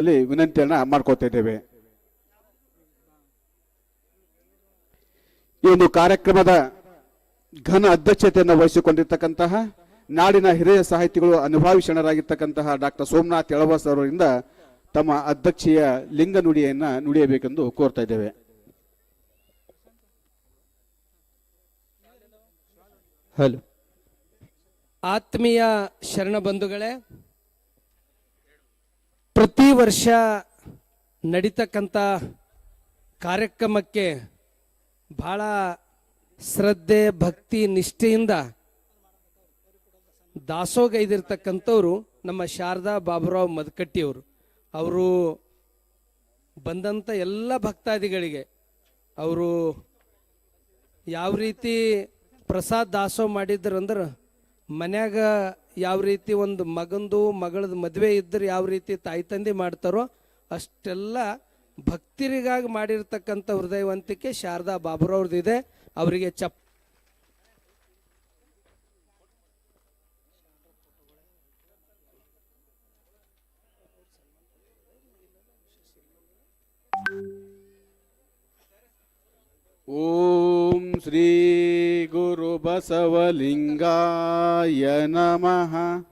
ಅಲ್ಲಿ ವಿನಂತಿಯನ್ನ ಮಾಡ್ಕೋತಾ ಇದ್ದೇವೆ. ಈ ಒಂದು ಕಾರ್ಯಕ್ರಮದ ಘನ ಅಧ್ಯಕ್ಷತೆಯನ್ನು ವಹಿಸಿಕೊಂಡಿರ್ತಕ್ಕಂತಹ ನಾಡಿನ ಹಿರಿಯ ಸಾಹಿತಿಗಳು ಅನುಭವಿ ಶರಣರಾಗಿರ್ತಕ್ಕಂತಹ ಡಾಕ್ಟರ್ ಸೋಮನಾಥ್ ಎಳವಾಸ್ ಅವರಿಂದ ತಮ್ಮ ಅಧ್ಯಕ್ಷೀಯ ಲಿಂಗ ನುಡಿಯನ್ನ ನುಡಿಯಬೇಕೆಂದು ಕೋರ್ತಾ ಇದ್ದೇವೆ. ಹಲೋ. ಆತ್ಮೀಯ ಶರಣ ಬಂಧುಗಳೇ ಪ್ರತಿ ವರ್ಷ ನಡೀತಕ್ಕಂಥ ಕಾರ್ಯಕ್ರಮಕ್ಕೆ ಭಾಳ ಶ್ರದ್ಧೆ, ಭಕ್ತಿ, ನಿಷ್ಠೆಯಿಂದ ದಾಸೋಗೈದಿರ್ತಕ್ಕಂಥವ್ರು ನಮ್ಮ ಶಾರದಾ ಬಾಬುರಾವ್ ಮದಕಟ್ಟಿಯವರು. ಅವರು ಬಂದಂಥ ಎಲ್ಲ ಭಕ್ತಾದಿಗಳಿಗೆ ಅವರು ಯಾವ ರೀತಿ ಪ್ರಸಾದ್ ಮಾಡಿದ್ರು ಅಂದ್ರೆ ಮನ್ಯಾಗ ಯಾವ ರೀತಿ ಒಂದು ಮಗಂದು ಮಗಳದ ಮದುವೆ ಇದ್ದರೆ ಯಾವ ರೀತಿ ತಾಯಿ ತಂದೆ ಮಾಡ್ತಾರೋ ಅಷ್ಟೆಲ್ಲ ಭಕ್ತರಿಗಾಗಿ ಮಾಡಿರ್ತಕ್ಕಂಥ ಹೃದಯವಂತಿಕೆ ಶಾರದಾ ಬಾಬುರವ್ರದ್ದು ಇದೆ ಅವರಿಗೆ ಚಪ್ ಓಂ ಶ್ರೀ ಗುರು ಬಸವಲಿಂಗಾಯ ನಮಃ.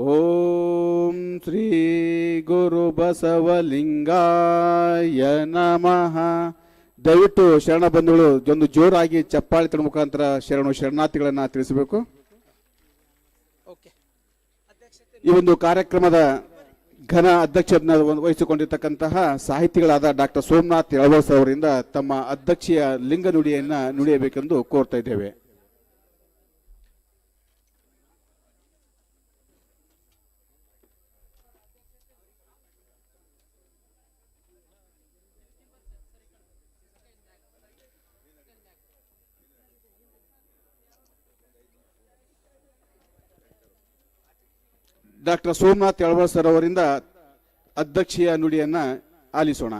ಓಂ ಶ್ರೀ ಗುರು ಬಸವಲಿಂಗಾಯ ನಮಃ. ದಯವಿಟ್ಟು ಶರಣ ಬಂಧುಗಳು ಒಂದು ಜೋರಾಗಿ ಚಪ್ಪಾಳಿ ತಡ ಮುಖಾಂತರ ಶರಣು ಶರಣಾರ್ಥಿಗಳನ್ನ ತಿಳಿಸಬೇಕು. ಈ ಒಂದು ಕಾರ್ಯಕ್ರಮದ ಘನ ಅಧ್ಯಕ್ಷರನ್ನ ವಹಿಸಿಕೊಂಡಿರ್ತಕ್ಕಂತಹ ಸಾಹಿತಿಗಳಾದ ಡಾಕ್ಟರ್ ಸೋಮನಾಥ್ ಯಳವಾಸ್ ಅವರಿಂದ ತಮ್ಮ ಅಧ್ಯಕ್ಷೀಯ ಲಿಂಗ ನುಡಿಯನ್ನ ನುಡಿಯಬೇಕೆಂದು ಕೋರ್ತಾ ಇದ್ದೇವೆ. ಡಾಕ್ಟರ್ ಸೋಮನಾಥ್ ಯಳವಳ ಸರ್ ಅವರಿಂದ ಅಧ್ಯಕ್ಷೀಯ ನುಡಿಯನ್ನ ಆಲಿಸೋಣ.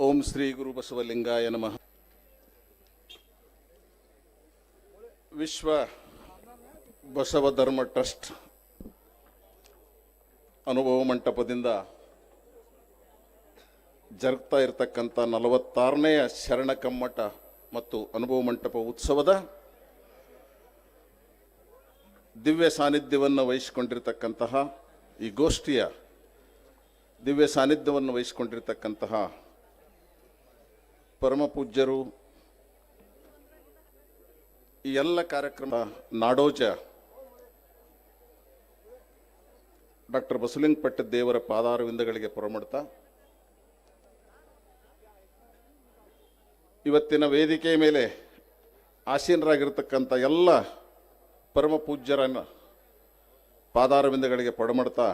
ಓಂ ಶ್ರೀ ಗುರು ಬಸವಲಿಂಗಾಯ ನಮಃ. ವಿಶ್ವ ಬಸವ ಧರ್ಮ ಟ್ರಸ್ಟ್ ಅನುಭವ ಮಂಟಪದಿಂದ ಜರುಗ್ತಾ ಇರತಕ್ಕಂಥ ನಲವತ್ತಾರನೆಯ ಶರಣ ಕಮ್ಮಟ ಮತ್ತು ಅನುಭವ ಮಂಟಪ ಉತ್ಸವದ ದಿವ್ಯ ಸಾನ್ನಿಧ್ಯವನ್ನು ವಹಿಸಿಕೊಂಡಿರ್ತಕ್ಕಂತಹ ಈ ಗೋಷ್ಠಿಯ ದಿವ್ಯ ಸಾನ್ನಿಧ್ಯವನ್ನು ವಹಿಸಿಕೊಂಡಿರ್ತಕ್ಕಂತಹ ಪರಮ ಪೂಜ್ಯರು, ಈ ಎಲ್ಲ ಕಾರ್ಯಕ್ರಮ ನಾಡೋಜ ಡಾಕ್ಟರ್ ಬಸಲಿಂಗಪಟ್ಟ ದೇವರ ಪಾದಾರವಿಂದಗಳಿಗೆ ಪುರಮಡ್ತಾ. ಇವತ್ತಿನ ವೇದಿಕೆಯ ಮೇಲೆ ಆಸೀನರಾಗಿರ್ತಕ್ಕಂಥ ಎಲ್ಲ ಪರಮ ಪೂಜ್ಯರನ್ನು ಪಾದಾರವಿಂದಗಳಿಗೆ ಪಡಮಡ್ತಾ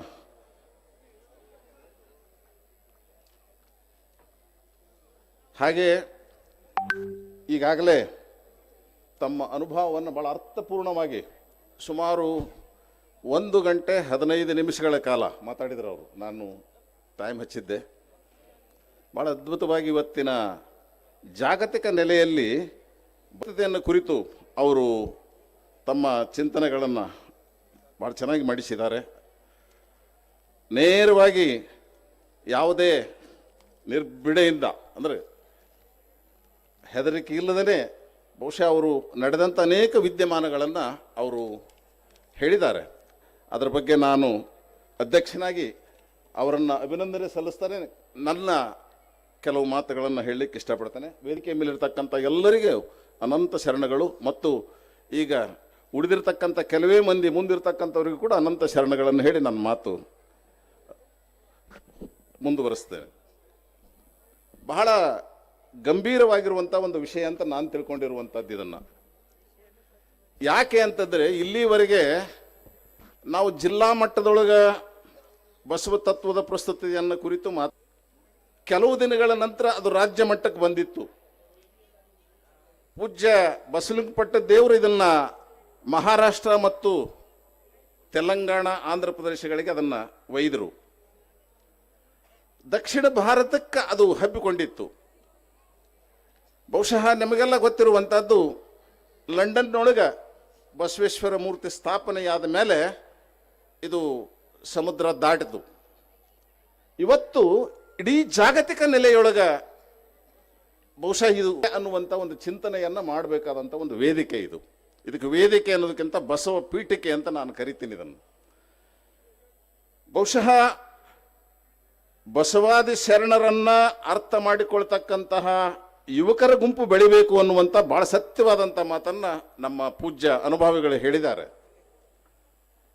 ಹಾಗೆ ಈಗಾಗಲೇ ತಮ್ಮ ಅನುಭವವನ್ನು ಭಾಳ ಅರ್ಥಪೂರ್ಣವಾಗಿ ಸುಮಾರು ಒಂದು ಗಂಟೆ ಹದಿನೈದು ನಿಮಿಷಗಳ ಕಾಲ ಮಾತಾಡಿದ್ರು ಅವರು. ನಾನು ಟೈಮ್ ಹಚ್ಚಿದ್ದೆ. ಭಾಳ ಅದ್ಭುತವಾಗಿ ಇವತ್ತಿನ ಜಾಗತಿಕ ನೆಲೆಯಲ್ಲಿ ಬದ್ಧತೆಯನ್ನು ಕುರಿತು ಅವರು ತಮ್ಮ ಚಿಂತನೆಗಳನ್ನು ಭಾಳ ಚೆನ್ನಾಗಿ ಮಾಡಿಸಿದ್ದಾರೆ. ನೇರವಾಗಿ ಯಾವುದೇ ನಿರ್ಬಿಡೆಯಿಂದ ಅಂದರೆ ಹೆದರಿಕೆ ಇಲ್ಲದೇ ಬಹುಶಃ ಅವರು ನಡೆದಂಥ ಅನೇಕ ವಿದ್ಯಮಾನಗಳನ್ನು ಅವರು ಹೇಳಿದ್ದಾರೆ. ಅದರ ಬಗ್ಗೆ ನಾನು ಅಧ್ಯಕ್ಷನಾಗಿ ಅವರನ್ನು ಅಭಿನಂದನೆ ಸಲ್ಲಿಸ್ತಾನೆ. ನನ್ನ ಕೆಲವು ಮಾತುಗಳನ್ನು ಹೇಳಲಿಕ್ಕೆ ಇಷ್ಟಪಡ್ತೇನೆ. ವೇದಿಕೆ ಮೇಲಿರ್ತಕ್ಕಂಥ ಎಲ್ಲರಿಗೂ ಅನಂತ ಶರಣಗಳು ಮತ್ತು ಈಗ ಉಳಿದಿರ್ತಕ್ಕಂಥ ಕೆಲವೇ ಮಂದಿ ಮುಂದಿರ್ತಕ್ಕಂಥವ್ರಿಗೂ ಕೂಡ ಅನಂತ ಶರಣಗಳನ್ನು ಹೇಳಿ ನನ್ನ ಮಾತು ಮುಂದುವರಿಸ್ತೇನೆ. ಬಹಳ ಗಂಭೀರವಾಗಿರುವಂಥ ಒಂದು ವಿಷಯ ಅಂತ ನಾನು ತಿಳ್ಕೊಂಡಿರುವಂಥದ್ದು ಇದನ್ನು. ಯಾಕೆ ಅಂತಂದರೆ ಇಲ್ಲಿವರೆಗೆ ನಾವು ಜಿಲ್ಲಾ ಮಟ್ಟದೊಳಗೆ ಬಸವ ತತ್ವದ ಪ್ರಸ್ತುತಿಯನ್ನು ಕುರಿತು ಮಾತು ಕೆಲವು ದಿನಗಳ ನಂತರ ಅದು ರಾಜ್ಯ ಮಟ್ಟಕ್ಕೆ ಬಂದಿತ್ತು. ಪೂಜ್ಯ ಬಸಲಿಂಗಪಟ್ಟ ದೇವರು ಇದನ್ನ ಮಹಾರಾಷ್ಟ್ರ ಮತ್ತು ತೆಲಂಗಾಣ, ಆಂಧ್ರ ಪ್ರದೇಶಗಳಿಗೆ ಅದನ್ನು ಒಯ್ದರು. ದಕ್ಷಿಣ ಭಾರತಕ್ಕೆ ಅದು ಹಬ್ಬಿಕೊಂಡಿತ್ತು. ಬಹುಶಃ ನಿಮಗೆಲ್ಲ ಗೊತ್ತಿರುವಂಥದ್ದು ಲಂಡನ್ನೊಳಗೆ ಬಸವೇಶ್ವರ ಮೂರ್ತಿ ಸ್ಥಾಪನೆಯಾದ ಮೇಲೆ ಇದು ಸಮುದ್ರ ದಾಟಿತು. ಇವತ್ತು ಇಡೀ ಜಾಗತಿಕ ನೆಲೆಯೊಳಗ ಬಹುಶಃ ಇದು ಅನ್ನುವಂಥ ಒಂದು ಚಿಂತನೆಯನ್ನ ಮಾಡಬೇಕಾದಂಥ ಒಂದು ವೇದಿಕೆ ಇದು. ಇದಕ್ಕೆ ವೇದಿಕೆ ಅನ್ನೋದಕ್ಕಿಂತ ಬಸವ ಪೀಠಿಕೆ ಅಂತ ನಾನು ಕರಿತೀನಿ ಇದನ್ನು. ಬಹುಶಃ ಬಸವಾದಿ ಶರಣರನ್ನ ಅರ್ಥ ಮಾಡಿಕೊಳ್ತಕ್ಕಂತಹ ಯುವಕರ ಗುಂಪು ಬೆಳಿಬೇಕು ಅನ್ನುವಂಥ ಭಾಳ ಸತ್ಯವಾದಂಥ ಮಾತನ್ನ ನಮ್ಮ ಪೂಜ್ಯ ಅನುಭವಿಗಳು ಹೇಳಿದ್ದಾರೆ.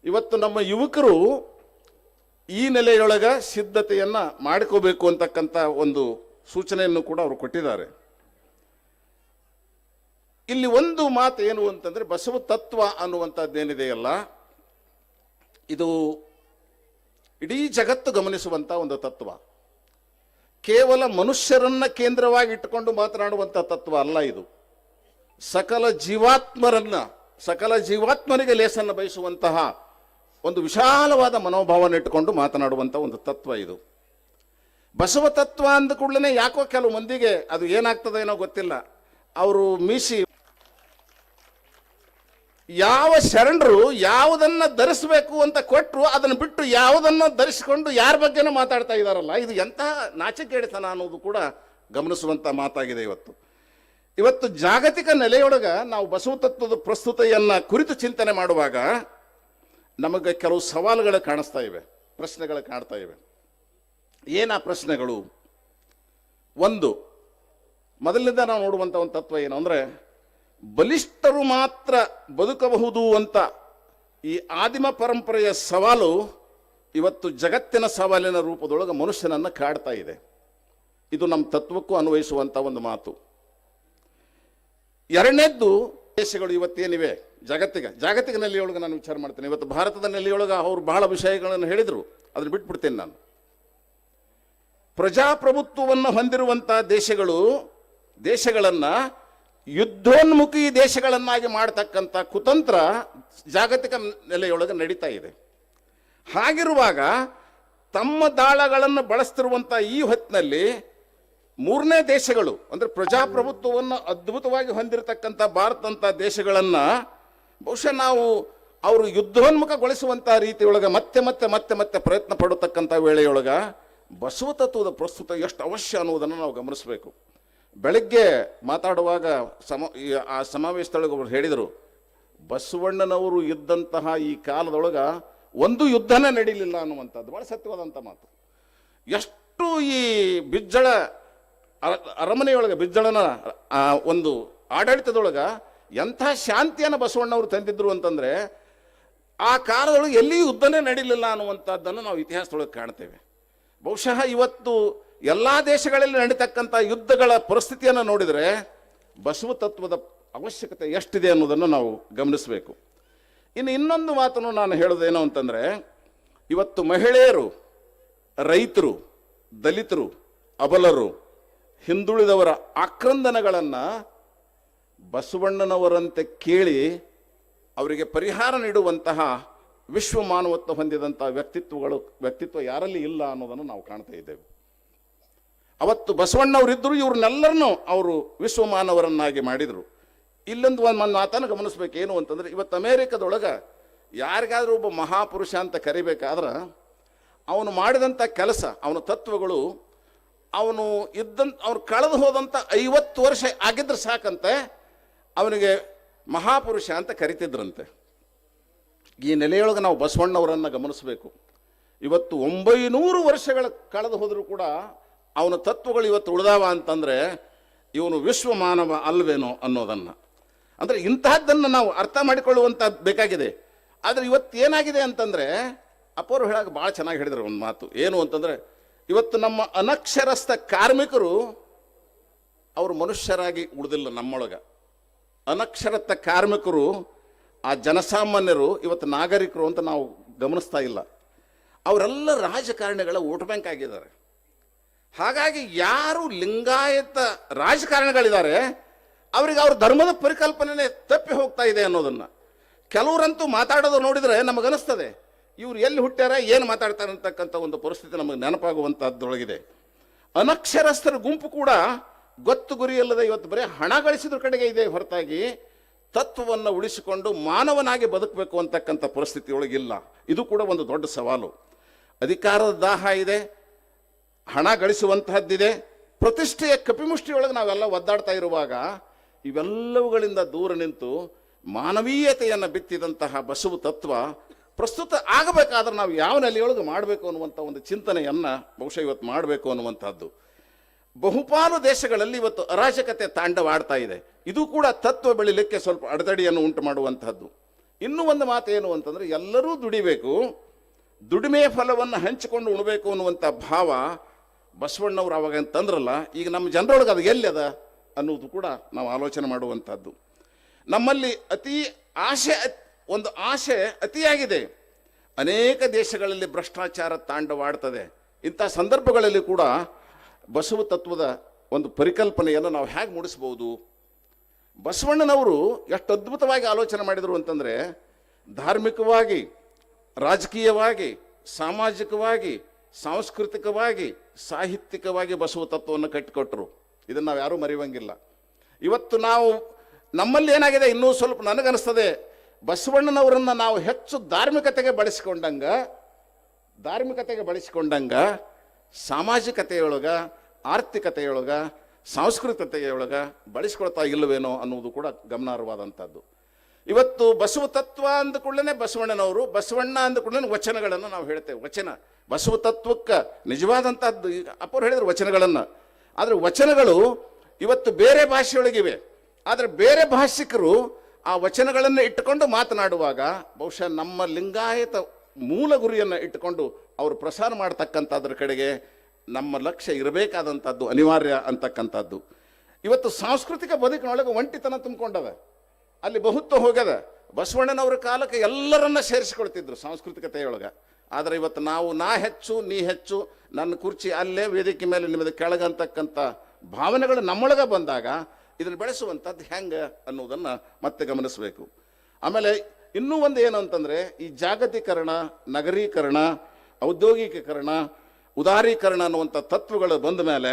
ಇವತ್ತು ನಮ್ಮ ಯುವಕರು ಈ ನೆಲೆಯೊಳಗ ಸಿದ್ಧತೆಯನ್ನು ಮಾಡ್ಕೋಬೇಕು ಅಂತಕ್ಕಂಥ ಒಂದು ಸೂಚನೆಯನ್ನು ಕೂಡ ಅವರು ಕೊಟ್ಟಿದ್ದಾರೆ. ಇಲ್ಲಿ ಒಂದು ಮಾತು ಏನು ಅಂತಂದ್ರೆ ಬಸವ ತತ್ವ ಅನ್ನುವಂಥದ್ದೇನಿದೆಯಲ್ಲ, ಇದು ಇಡೀ ಜಗತ್ತು ಗಮನಿಸುವಂತ ಒಂದು ತತ್ವ. ಕೇವಲ ಮನುಷ್ಯರನ್ನ ಕೇಂದ್ರವಾಗಿ ಇಟ್ಟುಕೊಂಡು ಮಾತನಾಡುವಂತ ತತ್ವ ಅಲ್ಲ ಇದು. ಸಕಲ ಜೀವಾತ್ಮರನ್ನ, ಸಕಲ ಜೀವಾತ್ಮನಿಗೆ ಲೇಸನ್ನು ಬಯಸುವಂತಹ ಒಂದು ವಿಶಾಲವಾದ ಮನೋಭಾವನ ಇಟ್ಟುಕೊಂಡು ಮಾತನಾಡುವಂಥ ಒಂದು ತತ್ವ ಇದು. ಬಸವ ತತ್ವ ಅಂದ ಕೂಡಲೇ ಯಾಕೋ ಕೆಲವು ಮಂದಿಗೆ ಅದು ಏನಾಗ್ತದೆ ಏನೋ ಗೊತ್ತಿಲ್ಲ. ಅವರು ಮೀಸಿ ಯಾವ ಶರಣರು ಯಾವುದನ್ನು ಧರಿಸಬೇಕು ಅಂತ ಕೊಟ್ಟರು ಅದನ್ನು ಬಿಟ್ಟು ಯಾವುದನ್ನು ಧರಿಸಿಕೊಂಡು ಯಾರ ಬಗ್ಗೆನೂ ಮಾತಾಡ್ತಾ ಇದ್ದಾರಲ್ಲ ಇದು ಎಂತಹ ನಾಚಿಕೆಡಿತನ ಅನ್ನೋದು ಕೂಡ ಗಮನಿಸುವಂಥ ಮಾತಾಗಿದೆ ಇವತ್ತು. ಇವತ್ತು ಜಾಗತಿಕ ನೆಲೆಯೊಳಗ ನಾವು ಬಸವ ತತ್ವದ ಪ್ರಸ್ತುತೆಯನ್ನ ಕುರಿತು ಚಿಂತನೆ ಮಾಡುವಾಗ ನಮಗೆ ಕೆಲವು ಸವಾಲುಗಳು ಕಾಣಿಸ್ತಾ ಇವೆ, ಪ್ರಶ್ನೆಗಳು ಕಾಣ್ತಾ ಇವೆ. ಆ ಪ್ರಶ್ನೆಗಳು? ಒಂದು, ಮೊದಲಿಂದ ನಾವು ನೋಡುವಂಥ ಒಂದು ತತ್ವ ಏನು ಅಂದರೆ, ಬಲಿಷ್ಠರು ಮಾತ್ರ ಬದುಕಬಹುದು ಅಂತ ಈ ಆದಿಮ ಪರಂಪರೆಯ ಸವಾಲು ಇವತ್ತು ಜಗತ್ತಿನ ಸವಾಲಿನ ರೂಪದೊಳಗೆ ಮನುಷ್ಯನನ್ನು ಕಾಡ್ತಾ ಇದೆ. ಇದು ನಮ್ಮ ತತ್ವಕ್ಕೂ ಅನ್ವಯಿಸುವಂಥ ಒಂದು ಮಾತು. ಎರಡನೇದ್ದು ದೇಶಗಳು ಇವತ್ತೇನಿವೆ? ಜಾಗತಿಕ ಜಾಗತಿಕ ನೆಲೆಯೊಳಗೆ ನಾನು ವಿಚಾರ ಮಾಡ್ತೇನೆ. ಇವತ್ತು ಭಾರತದ ನೆಲೆಯೊಳಗೆ ಅವರು ಬಹಳ ವಿಷಯಗಳನ್ನು ಹೇಳಿದರು. ಅದನ್ನು ಬಿಟ್ಬಿಡ್ತೇನೆ ನಾನು. ಪ್ರಜಾಪ್ರಭುತ್ವವನ್ನು ಹೊಂದಿರುವಂಥ ದೇಶಗಳು, ದೇಶಗಳನ್ನ ಯುದ್ಧೋನ್ಮುಖಿ ದೇಶಗಳನ್ನಾಗಿ ಮಾಡತಕ್ಕಂಥ ಕುತಂತ್ರ ಜಾಗತಿಕ ನೆಲೆಯೊಳಗೆ ನಡೀತಾ ಇದೆ. ಹಾಗಿರುವಾಗ ತಮ್ಮ ದಾಳಗಳನ್ನು ಬಳಸ್ತಿರುವಂಥ ಈ ಹೊತ್ತಿನಲ್ಲಿ ಮೂರನೇ ದೇಶಗಳು, ಅಂದ್ರೆ ಪ್ರಜಾಪ್ರಭುತ್ವವನ್ನು ಅದ್ಭುತವಾಗಿ ಹೊಂದಿರತಕ್ಕಂಥ ಭಾರತಂತ ದೇಶಗಳನ್ನ ಬಹುಶಃ ನಾವು ಅವರು ಯುದ್ಧೋನ್ಮುಖಗೊಳಿಸುವಂಥ ರೀತಿಯೊಳಗೆ ಮತ್ತೆ ಮತ್ತೆ ಮತ್ತೆ ಮತ್ತೆ ಪ್ರಯತ್ನ ಪಡತಕ್ಕಂಥ ವೇಳೆಯೊಳಗ ಬಸವ ತತ್ವದ ಪ್ರಸ್ತುತ ಎಷ್ಟು ಅವಶ್ಯ ಅನ್ನುವುದನ್ನು ನಾವು ಗಮನಿಸಬೇಕು. ಬೆಳಗ್ಗೆ ಮಾತಾಡುವಾಗ ಸಮ ಆ ಸಮಾವೇಶದೊಳಗೆ ಅವರು ಹೇಳಿದರು, ಬಸವಣ್ಣನವರು ಇದ್ದಂತಹ ಈ ಕಾಲದೊಳಗ ಒಂದು ಯುದ್ಧನೇ ನಡೀಲಿಲ್ಲ ಅನ್ನುವಂಥದ್ದು. ಬಹಳ ಸತ್ಯವಾದಂಥ ಮಾತು. ಎಷ್ಟು ಈ ಬಿಜ್ಜಳ ಅರ- ಅರಮನೆಯೊಳಗೆ ಬಿಜ್ಜಳನ ಒಂದು ಆಡಳಿತದೊಳಗ ಎಂಥ ಶಾಂತಿಯನ್ನು ಬಸವಣ್ಣವರು ತಂದಿದ್ರು ಅಂತಂದರೆ ಆ ಕಾಲದೊಳಗೆ ಎಲ್ಲಿ ಯುದ್ಧನೇ ನಡೀಲಿಲ್ಲ ಅನ್ನುವಂಥದ್ದನ್ನು ನಾವು ಇತಿಹಾಸದೊಳಗೆ ಕಾಣ್ತೇವೆ. ಬಹುಶಃ ಇವತ್ತು ಎಲ್ಲ ದೇಶಗಳಲ್ಲಿ ನಡೀತಕ್ಕಂಥ ಯುದ್ಧಗಳ ಪರಿಸ್ಥಿತಿಯನ್ನು ನೋಡಿದರೆ ಬಸವ ತತ್ವದ ಅವಶ್ಯಕತೆ ಎಷ್ಟಿದೆ ಅನ್ನೋದನ್ನು ನಾವು ಗಮನಿಸಬೇಕು. ಇನ್ನು ಇನ್ನೊಂದು ಮಾತನ್ನು ನಾನು ಹೇಳೋದೇನು ಅಂತಂದರೆ, ಇವತ್ತು ಮಹಿಳೆಯರು, ರೈತರು, ದಲಿತರು, ಅಬಲರು ಹಿಂದುಳಿದವರ ಆಕ್ರಂದನಗಳನ್ನು ಬಸವಣ್ಣನವರಂತೆ ಕೇಳಿ ಅವರಿಗೆ ಪರಿಹಾರ ನೀಡುವಂತಹ ವಿಶ್ವ ಮಾನವತ್ವ ಹೊಂದಿದಂಥ ವ್ಯಕ್ತಿತ್ವಗಳು, ವ್ಯಕ್ತಿತ್ವ ಯಾರಲ್ಲಿ ಇಲ್ಲ ಅನ್ನೋದನ್ನು ನಾವು ಕಾಣ್ತಾ ಇದ್ದೇವೆ. ಅವತ್ತು ಬಸವಣ್ಣವರಿದ್ದರು ಇವ್ರನ್ನೆಲ್ಲರನ್ನು ಅವರು ವಿಶ್ವ ಮಾನವರನ್ನಾಗಿ ಮಾಡಿದರು. ಇಲ್ಲೊಂದು ಒಂದು ಮಾತನ್ನು ಗಮನಿಸ್ಬೇಕು, ಏನು ಅಂತಂದ್ರೆ ಇವತ್ತು ಅಮೇರಿಕದೊಳಗೆ ಯಾರಿಗಾದರೂ ಒಬ್ಬ ಮಹಾಪುರುಷ ಅಂತ ಕರಿಬೇಕಾದ್ರೆ ಅವನು ಮಾಡಿದಂಥ ಕೆಲಸ, ಅವನ ತತ್ವಗಳು ಅವನು ಇದ್ದಂತ ಅವನು ಕಳೆದು ಹೋದಂಥ ಐವತ್ತು ವರ್ಷ ಆಗಿದ್ರೆ ಸಾಕಂತೆ, ಅವನಿಗೆ ಮಹಾಪುರುಷ ಅಂತ ಕರಿತಿದ್ರಂತೆ. ಈ ನೆಲೆಯೊಳಗೆ ನಾವು ಬಸವಣ್ಣವರನ್ನು ಗಮನಿಸಬೇಕು. ಇವತ್ತು ಒಂಬೈನೂರು ವರ್ಷಗಳ ಕಳೆದು ಹೋದರೂ ಕೂಡ ಅವನ ತತ್ವಗಳು ಇವತ್ತು ಉಳಿದಾವ ಅಂತಂದರೆ, ಇವನು ವಿಶ್ವ ಮಾನವ ಅಲ್ವೇನೋ ಅನ್ನೋದನ್ನು. ಅಂದರೆ ಇಂತಹದ್ದನ್ನು ನಾವು ಅರ್ಥ ಮಾಡಿಕೊಳ್ಳುವಂಥ ಬೇಕಾಗಿದೆ. ಆದರೆ ಇವತ್ತು ಏನಾಗಿದೆ ಅಂತಂದರೆ ಅಪ್ಪವರು ಹೇಳೋಕೆ ಭಾಳ ಚೆನ್ನಾಗಿ ಹೇಳಿದರು ಒಂದು ಮಾತು. ಏನು ಅಂತಂದ್ರೆ ಇವತ್ತು ನಮ್ಮ ಅನಕ್ಷರಸ್ಥ ಕಾರ್ಮಿಕರು ಅವರು ಮನುಷ್ಯರಾಗಿ ಉಳಿದಿಲ್ಲ ನಮ್ಮೊಳಗೆ. ಅನಕ್ಷರಸ್ಥ ಕಾರ್ಮಿಕರು, ಆ ಜನಸಾಮಾನ್ಯರು ಇವತ್ತು ನಾಗರಿಕರು ಅಂತ ನಾವು ಗಮನಿಸ್ತಾ ಇಲ್ಲ. ಅವರೆಲ್ಲ ರಾಜಕಾರಣಿಗಳ ವೋಟ್ ಬ್ಯಾಂಕ್ ಆಗಿದ್ದಾರೆ. ಹಾಗಾಗಿ ಯಾರು ಲಿಂಗಾಯತ ರಾಜಕಾರಣಿಗಳಿದ್ದಾರೆ, ಅವರಿಗೆ ಅವ್ರ ಧರ್ಮದ ಪರಿಕಲ್ಪನೆ ತಪ್ಪಿ ಹೋಗ್ತಾ ಇದೆ ಅನ್ನೋದನ್ನ. ಕೆಲವರಂತೂ ಮಾತಾಡೋದು ನೋಡಿದ್ರೆ ನಮಗನಿಸ್ತದೆ ಇವ್ರು ಎಲ್ಲಿ ಹುಟ್ಟ್ಯಾರ, ಏನು ಮಾತಾಡ್ತಾರೆ ಅಂತಕ್ಕಂಥ ಒಂದು ಪರಿಸ್ಥಿತಿ ನಮಗೆ ನೆನಪಾಗುವಂಥದ್ದೊಳಗಿದೆ ಅನಕ್ಷರಸ್ಥರ ಗುಂಪು ಕೂಡ ಗೊತ್ತು ಗುರಿಯಲ್ಲದೆ ಇವತ್ತು ಬರೀ ಹಣ ಗಳಿಸಿದ್ರ ಕಡೆಗೆ ಇದೆ ಹೊರತಾಗಿ ತತ್ವವನ್ನು ಉಳಿಸಿಕೊಂಡು ಮಾನವನಾಗಿ ಬದುಕಬೇಕು ಅಂತಕ್ಕಂಥ ಪರಿಸ್ಥಿತಿ ಒಳಗಿಲ್ಲ ಇದು ಕೂಡ ಒಂದು ದೊಡ್ಡ ಸವಾಲು. ಅಧಿಕಾರದ ದಾಹ ಇದೆ, ಹಣ ಗಳಿಸುವಂತಹದ್ದಿದೆ, ಪ್ರತಿಷ್ಠೆಯ ಕಪಿಮುಷ್ಟಿಯೊಳಗೆ ನಾವೆಲ್ಲ ಒದ್ದಾಡ್ತಾ ಇರುವಾಗ ಇವೆಲ್ಲವುಗಳಿಂದ ದೂರ ನಿಂತು ಮಾನವೀಯತೆಯನ್ನು ಬಿತ್ತಿದಂತಹ ಬಸವು ತತ್ವ ಪ್ರಸ್ತುತ ಆಗಬೇಕಾದ್ರೆ ನಾವು ಯಾವ ನೆಲೆಯೊಳಗೆ ಮಾಡಬೇಕು ಅನ್ನುವಂಥ ಒಂದು ಚಿಂತನೆಯನ್ನು ಬಹುಶಃ ಇವತ್ತು ಮಾಡಬೇಕು ಅನ್ನುವಂಥದ್ದು. ಬಹುಪಾಲು ದೇಶಗಳಲ್ಲಿ ಇವತ್ತು ಅರಾಜಕತೆ ತಾಂಡವಾಡ್ತಾ ಇದೆ. ಇದು ಕೂಡ ತತ್ವ ಬೆಳಿಲಿಕ್ಕೆ ಸ್ವಲ್ಪ ಅಡೆತಡೆಯನ್ನು ಉಂಟು ಮಾಡುವಂಥದ್ದು. ಇನ್ನೂ ಒಂದು ಮಾತು ಏನು ಅಂತಂದ್ರೆ, ಎಲ್ಲರೂ ದುಡಿಬೇಕು, ದುಡಿಮೆ ಫಲವನ್ನು ಹಂಚಿಕೊಂಡು ಉಣಬೇಕು ಅನ್ನುವಂಥ ಭಾವ ಬಸವಣ್ಣವ್ರು ಅವಾಗ ಅಂತಂದ್ರಲ್ಲ, ಈಗ ನಮ್ಮ ಜನರೊಳಗೆ ಅದು ಎಲ್ಲಿ ಅದ ಅನ್ನೋದು ಕೂಡ ನಾವು ಆಲೋಚನೆ ಮಾಡುವಂಥದ್ದು. ನಮ್ಮಲ್ಲಿ ಅತಿ ಅತ್- ಒಂದು ಆಸೆ ಅತಿಯಾಗಿದೆ. ಅನೇಕ ದೇಶಗಳಲ್ಲಿ ಭ್ರಷ್ಟಾಚಾರ ತಾಂಡವಾಡ್ತದೆ. ಇಂಥ ಸಂದರ್ಭಗಳಲ್ಲಿ ಕೂಡ ಬಸವ ತತ್ವದ ಒಂದು ಪರಿಕಲ್ಪನೆಯನ್ನು ನಾವು ಹೇಗೆ ಮೂಡಿಸ್ಬೋದು ಬಸವಣ್ಣನವರು ಎಷ್ಟು ಅದ್ಭುತವಾಗಿ ಆಲೋಚನೆ ಮಾಡಿದರು ಅಂತಂದರೆ, ಧಾರ್ಮಿಕವಾಗಿ, ರಾಜಕೀಯವಾಗಿ, ಸಾಮಾಜಿಕವಾಗಿ, ಸಾಂಸ್ಕೃತಿಕವಾಗಿ, ಸಾಹಿತ್ಯಿಕವಾಗಿ ಬಸವ ತತ್ವವನ್ನು ಕಟ್ಟಿಕೊಟ್ರು. ಇದನ್ನು ನಾವು ಯಾರೂ ಮರೆಯುವಂಗಿಲ್ಲ. ಇವತ್ತು ನಾವು ನಮ್ಮಲ್ಲಿ ಏನಾಗಿದೆ? ಇನ್ನೂ ಸ್ವಲ್ಪ ನನಗನ್ನಿಸ್ತದೆ. ಬಸವಣ್ಣನವರನ್ನು ನಾವು ಹೆಚ್ಚು ಧಾರ್ಮಿಕತೆಗೆ ಬಳಸಿಕೊಂಡಂಗ ಧಾರ್ಮಿಕತೆಗೆ ಬಳಸಿಕೊಂಡಂಗ, ಸಾಮಾಜಿಕತೆಯೊಳಗೆ, ಆರ್ಥಿಕತೆಯೊಳಗೆ, ಸಾಂಸ್ಕೃತಿಕತೆಯೊಳಗ ಬಳಸ್ಕೊಳ್ತಾ ಇಲ್ಲವೇನೋ ಅನ್ನುವುದು ಕೂಡ ಗಮನಾರ್ಹವಾದಂಥದ್ದು. ಇವತ್ತು ಬಸವ ತತ್ವ ಅಂದ ಕೂಡಲೇ ಬಸವಣ್ಣನವರು, ಬಸವಣ್ಣ ಅಂದ ಕೂಡಲೇ ವಚನಗಳನ್ನು ನಾವು ಹೇಳ್ತೇವೆ. ವಚನ, ಬಸವ ತತ್ವಕ್ಕೆ ನಿಜವಾದಂಥದ್ದು ಈಗ ಅಪ್ಪರು ಹೇಳಿದ್ರು ವಚನಗಳನ್ನು. ಆದರೆ ವಚನಗಳು ಇವತ್ತು ಬೇರೆ ಭಾಷೆಯೊಳಗಿವೆ. ಆದರೆ ಬೇರೆ ಭಾಷಿಕರು ಆ ವಚನಗಳನ್ನು ಇಟ್ಟುಕೊಂಡು ಮಾತನಾಡುವಾಗ ಬಹುಶಃ ನಮ್ಮ ಲಿಂಗಾಯತ ಮೂಲ ಗುರಿಯನ್ನು ಇಟ್ಟುಕೊಂಡು ಅವರು ಪ್ರಸಾರ ಮಾಡ್ತಕ್ಕಂಥದ್ರ ಕಡೆಗೆ ನಮ್ಮ ಲಕ್ಷ್ಯ ಇರಬೇಕಾದಂಥದ್ದು, ಅನಿವಾರ್ಯ ಅಂತಕ್ಕಂಥದ್ದು. ಇವತ್ತು ಸಾಂಸ್ಕೃತಿಕ ಬದುಕಿನೊಳಗೆ ಒಂಟಿತನ ತುಂಬಿಕೊಂಡದ ಅಲ್ಲಿ ಬಹುತ್ವ ಹೋಗ್ಯದ. ಬಸವಣ್ಣನವರ ಕಾಲಕ್ಕೆ ಎಲ್ಲರನ್ನ ಸೇರಿಸಿಕೊಳ್ತಿದ್ರು ಸಾಂಸ್ಕೃತಿಕತೆಯೊಳಗೆ. ಆದರೆ ಇವತ್ತು ನಾವು ನಾ ಹೆಚ್ಚು, ನೀ ಹೆಚ್ಚು, ನನ್ನ ಕುರ್ಚಿ ಅಲ್ಲೇ ವೇದಿಕೆ ಮೇಲೆ ನಿಮ್ಮದು ಕೆಳಗಂತಕ್ಕಂಥ ಭಾವನೆಗಳು ನಮ್ಮೊಳಗೆ ಬಂದಾಗ ಇದನ್ನು ಬೆಳೆಸುವಂಥದ್ದು ಹೆಂಗೆ ಅನ್ನೋದನ್ನು ಮತ್ತೆ ಗಮನಿಸಬೇಕು. ಆಮೇಲೆ ಇನ್ನೂ ಒಂದು ಏನು ಅಂತಂದರೆ, ಈ ಜಾಗತೀಕರಣ, ನಗರೀಕರಣ, ಔದ್ಯೋಗಿಕೀಕರಣ, ಉದಾರೀಕರಣ ಅನ್ನುವಂಥ ತತ್ವಗಳು ಬಂದ ಮೇಲೆ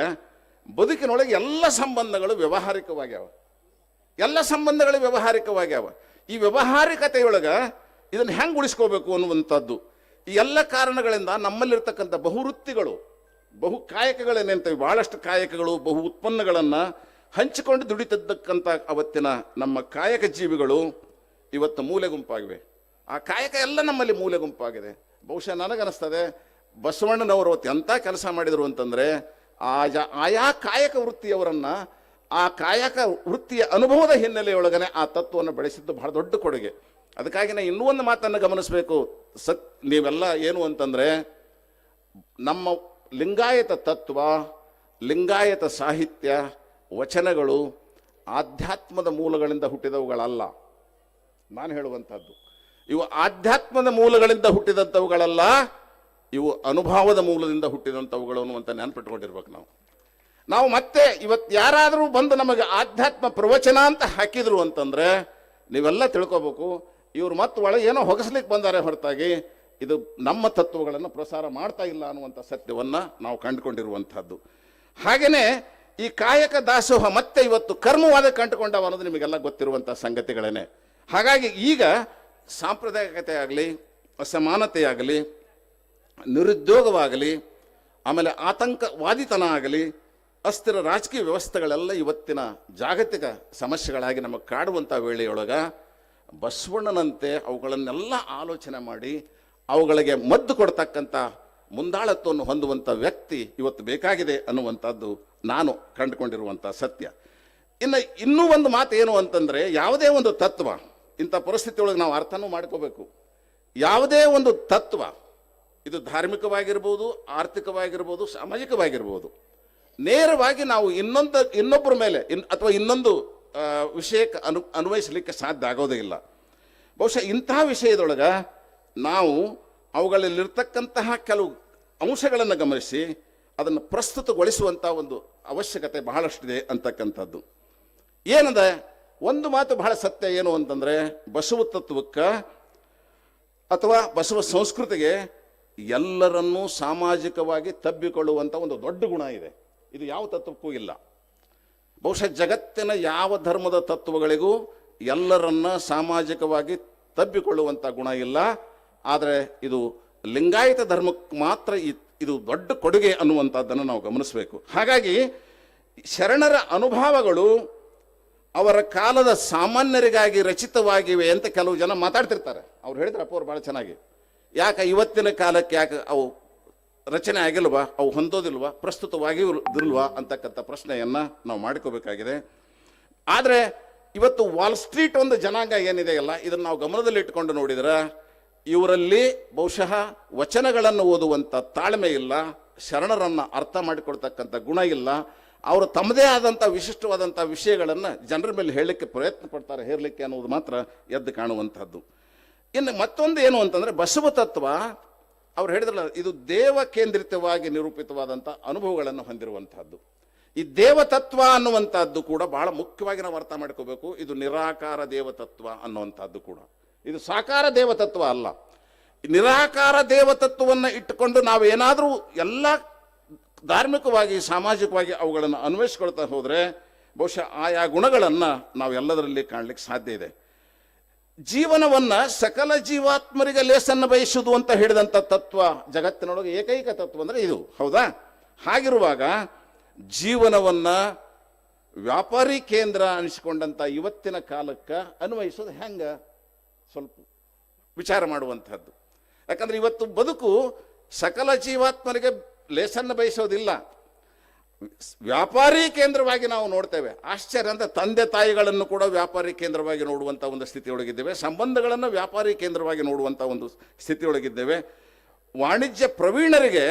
ಬದುಕಿನೊಳಗೆ ಎಲ್ಲ ಸಂಬಂಧಗಳು ವ್ಯವಹಾರಿಕವಾಗ್ಯಾವ. ಎಲ್ಲ ಸಂಬಂಧಗಳು ವ್ಯವಹಾರಿಕವಾಗ್ಯಾವ. ಈ ವ್ಯಾವಹಾರಿಕತೆಯೊಳಗೆ ಇದನ್ನು ಹೆಂಗೆ ಉಳಿಸ್ಕೋಬೇಕು ಅನ್ನುವಂಥದ್ದು, ಈ ಎಲ್ಲ ಕಾರಣಗಳಿಂದ ನಮ್ಮಲ್ಲಿರ್ತಕ್ಕಂಥ ಬಹುವೃತ್ತಿಗಳು ಬಹು ಕಾಯಕಗಳೇನೇಂತವೆ ಭಾಳಷ್ಟು ಕಾಯಕಗಳು, ಬಹು ಉತ್ಪನ್ನಗಳನ್ನು ಹಂಚಿಕೊಂಡು ದುಡಿತಿದ್ದಕ್ಕಂಥ ಅವತ್ತಿನ ನಮ್ಮ ಕಾಯಕ ಜೀವಿಗಳು ಇವತ್ತು ಮೂಲೆ ಗುಂಪಾಗಿವೆ. ಆ ಕಾಯಕ ಎಲ್ಲ ನಮ್ಮಲ್ಲಿ ಮೂಲೆ ಗುಂಪಾಗಿದೆ. ಬಹುಶಃ ನನಗನ್ನಿಸ್ತದೆ, ಬಸವಣ್ಣನವರು ಅವತ್ತು ಎಂಥ ಕೆಲಸ ಮಾಡಿದರು ಅಂತಂದರೆ ಆ ಜ- ಆಯಾ ಕಾಯಕ ವೃತ್ತಿಯವರನ್ನು, ಆ ಕಾಯಕ ವೃತ್ತಿಯ ಅನುಭವದ ಹಿನ್ನೆಲೆಯೊಳಗನೆ ಆ ತತ್ವವನ್ನು ಬೆಳೆಸಿದ್ದು ಬಹಳ ದೊಡ್ಡ ಕೊಡುಗೆ. ಅದಕ್ಕಾಗಿ ನಾನು ಇನ್ನೂ ಒಂದು ಮಾತನ್ನು ಗಮನಿಸಬೇಕು. ಸತ್, ನೀವೆಲ್ಲ ಏನು ಅಂತಂದರೆ, ನಮ್ಮ ಲಿಂಗಾಯತ ತತ್ವ, ಲಿಂಗಾಯತ ಸಾಹಿತ್ಯ ವಚನಗಳು ಆಧ್ಯಾತ್ಮದ ಮೂಲಗಳಿಂದ ಹುಟ್ಟಿದವುಗಳಲ್ಲ. ನಾನು ಹೇಳುವಂಥದ್ದು, ಇವು ಆಧ್ಯಾತ್ಮದ ಮೂಲಗಳಿಂದ ಹುಟ್ಟಿದಂಥವುಗಳಲ್ಲ, ಇವು ಅನುಭವದ ಮೂಲದಿಂದ ಹುಟ್ಟಿದಂಥವುಗಳು ಅನ್ನುವಂಥ ನೆನಪಿಟ್ಕೊಂಡಿರ್ಬೇಕು ನಾವು. ನಾವು ಮತ್ತೆ ಇವತ್ತು ಯಾರಾದರೂ ಬಂದು ನಮಗೆ ಆಧ್ಯಾತ್ಮ ಪ್ರವಚನ ಅಂತ ಹಾಕಿದ್ರು ಅಂತಂದ್ರೆ ನೀವೆಲ್ಲ ತಿಳ್ಕೊಬೇಕು, ಇವ್ರು ಮತ್ತೆ ಒಳಗೆ ಏನೋ ಹೊಗಸ್ಲಿಕ್ಕೆ ಬಂದಾರೆ ಹೊರತಾಗಿ, ಇದು ನಮ್ಮ ತತ್ವಗಳನ್ನು ಪ್ರಸಾರ ಮಾಡ್ತಾ ಇಲ್ಲ ಅನ್ನುವಂಥ ಸತ್ಯವನ್ನು ನಾವು ಕಂಡುಕೊಂಡಿರುವಂಥದ್ದು. ಹಾಗೆಯೇ ಈ ಕಾಯಕ ದಾಸೋಹ ಮತ್ತೆ ಇವತ್ತು ಕರ್ಮವಾದ ಕಂಡುಕೊಂಡವ ಅನ್ನೋದು ನಿಮಗೆಲ್ಲ ಗೊತ್ತಿರುವಂಥ ಸಂಗತಿಗಳೇನೆ. ಹಾಗಾಗಿ ಈಗ ಸಾಂಪ್ರದಾಯಿಕತೆ ಆಗಲಿ ಅಸಮಾನತೆಯಾಗಲಿ ನಿರುದ್ಯೋಗವಾಗಲಿ, ಆಮೇಲೆ ಆತಂಕವಾದಿತನ ಆಗಲಿ, ಅಸ್ಥಿರ ರಾಜಕೀಯ ವ್ಯವಸ್ಥೆಗಳೆಲ್ಲ ಇವತ್ತಿನ ಜಾಗತಿಕ ಸಮಸ್ಯೆಗಳಾಗಿ ನಮಗೆ ಕಾಡುವಂಥ ವೇಳೆಯೊಳಗ ಬಸವಣ್ಣನಂತೆ ಅವುಗಳನ್ನೆಲ್ಲ ಆಲೋಚನೆ ಮಾಡಿ ಅವುಗಳಿಗೆ ಮದ್ದು ಕೊಡ್ತಕ್ಕಂಥ ಮುಂದಾಳತ್ವವನ್ನು ಹೊಂದುವಂಥ ವ್ಯಕ್ತಿ ಇವತ್ತು ಬೇಕಾಗಿದೆ ಅನ್ನುವಂಥದ್ದು ನಾನು ಕಂಡುಕೊಂಡಿರುವಂಥ ಸತ್ಯ. ಇನ್ನು ಇನ್ನೂ ಒಂದು ಮಾತು ಏನು ಅಂತಂದರೆ ಯಾವುದೇ ಒಂದು ತತ್ವ, ಇಂಥ ಪರಿಸ್ಥಿತಿಯೊಳಗೆ ನಾವು ಅರ್ಥನೂ ಮಾಡ್ಕೋಬೇಕು. ಯಾವುದೇ ಒಂದು ತತ್ವ, ಇದು ಧಾರ್ಮಿಕವಾಗಿರ್ಬೋದು, ಆರ್ಥಿಕವಾಗಿರ್ಬೋದು, ಸಾಮಾಜಿಕವಾಗಿರ್ಬೋದು, ನೇರವಾಗಿ ನಾವು ಇನ್ನೊಂದು ಇನ್ನೊಬ್ಬರ ಮೇಲೆ, ಇನ್, ಅಥವಾ ಇನ್ನೊಂದು ವಿಷಯಕ್ಕೆ ಅನು, ಅನ್ವಯಿಸಲಿಕ್ಕೆ ಸಾಧ್ಯ ಆಗೋದೇ ಇಲ್ಲ. ಬಹುಶಃ ಇಂತಹ ವಿಷಯದೊಳಗೆ ನಾವು ಅವುಗಳಲ್ಲಿರ್ತಕ್ಕಂತಹ ಕೆಲವು ಅಂಶಗಳನ್ನು ಗಮನಿಸಿ ಅದನ್ನು ಪ್ರಸ್ತುತಗೊಳಿಸುವಂಥ ಒಂದು ಅವಶ್ಯಕತೆ ಬಹಳಷ್ಟಿದೆ ಅಂತಕ್ಕಂಥದ್ದು. ಏನದ ಒಂದು ಮಾತು ಬಹಳ ಸತ್ಯ ಏನು ಅಂತಂದರೆ, ಬಸವ ತತ್ವಕ್ಕೆ ಅಥವಾ ಬಸವ ಸಂಸ್ಕೃತಿಗೆ ಎಲ್ಲರನ್ನೂ ಸಾಮಾಜಿಕವಾಗಿ ತಬ್ಬಿಕೊಳ್ಳುವಂಥ ಒಂದು ದೊಡ್ಡ ಗುಣ ಇದೆ. ಇದು ಯಾವ ತತ್ವಕ್ಕೂ ಇಲ್ಲ. ಬಹುಶಃ ಜಗತ್ತಿನ ಯಾವ ಧರ್ಮದ ತತ್ವಗಳಿಗೂ ಎಲ್ಲರನ್ನ ಸಾಮಾಜಿಕವಾಗಿ ತಬ್ಬಿಕೊಳ್ಳುವಂಥ ಗುಣ ಇಲ್ಲ. ಆದರೆ ಇದು ಲಿಂಗಾಯತ ಧರ್ಮಕ್ಕೆ ಮಾತ್ರ ಇ- ಇದು ದೊಡ್ಡ ಕೊಡುಗೆ ಅನ್ನುವಂಥದ್ದನ್ನು ನಾವು ಗಮನಿಸಬೇಕು. ಹಾಗಾಗಿ ಶರಣರ ಅನುಭವಗಳು ಅವರ ಕಾಲದ ಸಾಮಾನ್ಯರಿಗಾಗಿ ರಚಿತವಾಗಿವೆ ಅಂತ ಕೆಲವು ಜನ ಮಾತಾಡ್ತಿರ್ತಾರೆ. ಅವ್ರು ಹೇಳಿದ್ರೆ ಅವ್ರು ಭಾಳ ಚೆನ್ನಾಗಿ. ಯಾಕೆ ಇವತ್ತಿನ ಕಾಲಕ್ಕೆ ಯಾಕೆ ಅವು ರಚನೆ ಆಗಿಲ್ವಾ? ಅವು ಹೊಂದೋದಿಲ್ವಾ? ಪ್ರಸ್ತುತವಾಗಿಲ್ವಾ ಅಂತಕ್ಕಂಥ ಪ್ರಶ್ನೆಯನ್ನು ನಾವು ಮಾಡ್ಕೋಬೇಕಾಗಿದೆ. ಆದರೆ ಇವತ್ತು ವಾಲ್ ಸ್ಟ್ರೀಟ್ ಒಂದು ಜನಾಂಗ ಏನಿದೆಯಲ್ಲ, ಇದನ್ನು ನಾವು ಗಮನದಲ್ಲಿ ಇಟ್ಕೊಂಡು ನೋಡಿದ್ರೆ ಇವರಲ್ಲಿ ಬಹುಶಃ ವಚನಗಳನ್ನು ಓದುವಂಥ ತಾಳ್ಮೆ ಇಲ್ಲ, ಶರಣರನ್ನು ಅರ್ಥ ಮಾಡಿಕೊಡ್ತಕ್ಕಂಥ ಗುಣ ಇಲ್ಲ. ಅವರು ತಮ್ಮದೇ ಆದಂಥ ವಿಶಿಷ್ಟವಾದಂಥ ವಿಷಯಗಳನ್ನು ಜನರ ಮೇಲೆ ಹೇಳಲಿಕ್ಕೆ ಪ್ರಯತ್ನ ಪಡ್ತಾರೆ, ಹೇರಲಿಕ್ಕೆ ಅನ್ನೋದು ಮಾತ್ರ ಎದ್ದು ಕಾಣುವಂಥದ್ದು. ಇನ್ನು ಮತ್ತೊಂದು ಏನು ಅಂತಂದರೆ ಬಸವ ತತ್ವ, ಅವ್ರು ಹೇಳಿದ್ರಲ್ಲ, ಇದು ದೇವ ಕೇಂದ್ರಿತವಾಗಿ ನಿರೂಪಿತವಾದಂಥ ಅನುಭವಗಳನ್ನು ಹೊಂದಿರುವಂಥದ್ದು. ಈ ದೇವತತ್ವ ಅನ್ನುವಂಥದ್ದು ಕೂಡ ಬಹಳ ಮುಖ್ಯವಾಗಿ ನಾವು ಅರ್ಥ ಮಾಡ್ಕೋಬೇಕು. ಇದು ನಿರಾಕಾರ ದೇವತತ್ವ ಅನ್ನುವಂಥದ್ದು ಕೂಡ. ಇದು ಸಾಕಾರ ದೇವತತ್ವ ಅಲ್ಲ. ನಿರಾಕಾರ ದೇವತತ್ವವನ್ನು ಇಟ್ಟುಕೊಂಡು ನಾವು ಏನಾದರೂ ಎಲ್ಲ ಧಾರ್ಮಿಕವಾಗಿ, ಸಾಮಾಜಿಕವಾಗಿ ಅವುಗಳನ್ನು ಅನ್ವಯಿಸ್ಕೊಳ್ತಾ ಹೋದರೆ ಬಹುಶಃ ಆಯಾ ಗುಣಗಳನ್ನು ನಾವು ಎಲ್ಲದರಲ್ಲಿ ಕಾಣಲಿಕ್ಕೆ ಸಾಧ್ಯ ಇದೆ. ಜೀವನವನ್ನು ಸಕಲ ಜೀವಾತ್ಮರಿಗೆ ಲೇಸನ್ನು ಬಯಸುವುದು ಅಂತ ಹೇಳಿದಂಥ ತತ್ವ ಜಗತ್ತಿನೊಳಗೆ ಏಕೈಕ ತತ್ವ ಅಂದ್ರೆ ಇದು. ಹೌದಾ? ಹಾಗಿರುವಾಗ ಜೀವನವನ್ನು ವ್ಯಾಪಾರಿ ಕೇಂದ್ರ ಅನಿಸಿಕೊಂಡಂಥ ಇವತ್ತಿನ ಕಾಲಕ್ಕೆ ಅನ್ವಯಿಸೋದು ಹೆಂಗ? ಸ್ವಲ್ಪ ವಿಚಾರ ಮಾಡುವಂಥದ್ದು ಯಾಕಂದ್ರೆ ಇವತ್ತು ಬದುಕು ಸಕಲ ಜೀವಾತ್ಮರಿಗೆ ಲೇಸನ್ನು ಬಯಸೋದಿಲ್ಲ. ವ್ಯಾಪಾರಿ ಕೇಂದ್ರವಾಗಿ ನಾವು ನೋಡ್ತೇವೆ. ಆಶ್ಚರ್ಯ ಅಂತ ತಂದೆ ತಾಯಿಗಳನ್ನು ಕೂಡ ವ್ಯಾಪಾರಿ ಕೇಂದ್ರವಾಗಿ ನೋಡುವಂಥ ಒಂದು ಸ್ಥಿತಿಯೊಳಗಿದ್ದೇವೆ. ಸಂಬಂಧಗಳನ್ನು ವ್ಯಾಪಾರಿ ಕೇಂದ್ರವಾಗಿ ನೋಡುವಂಥ ಒಂದು ಸ್ಥಿತಿಯೊಳಗಿದ್ದೇವೆ. ವಾಣಿಜ್ಯ ಪ್ರವೀಣರಿಗೆ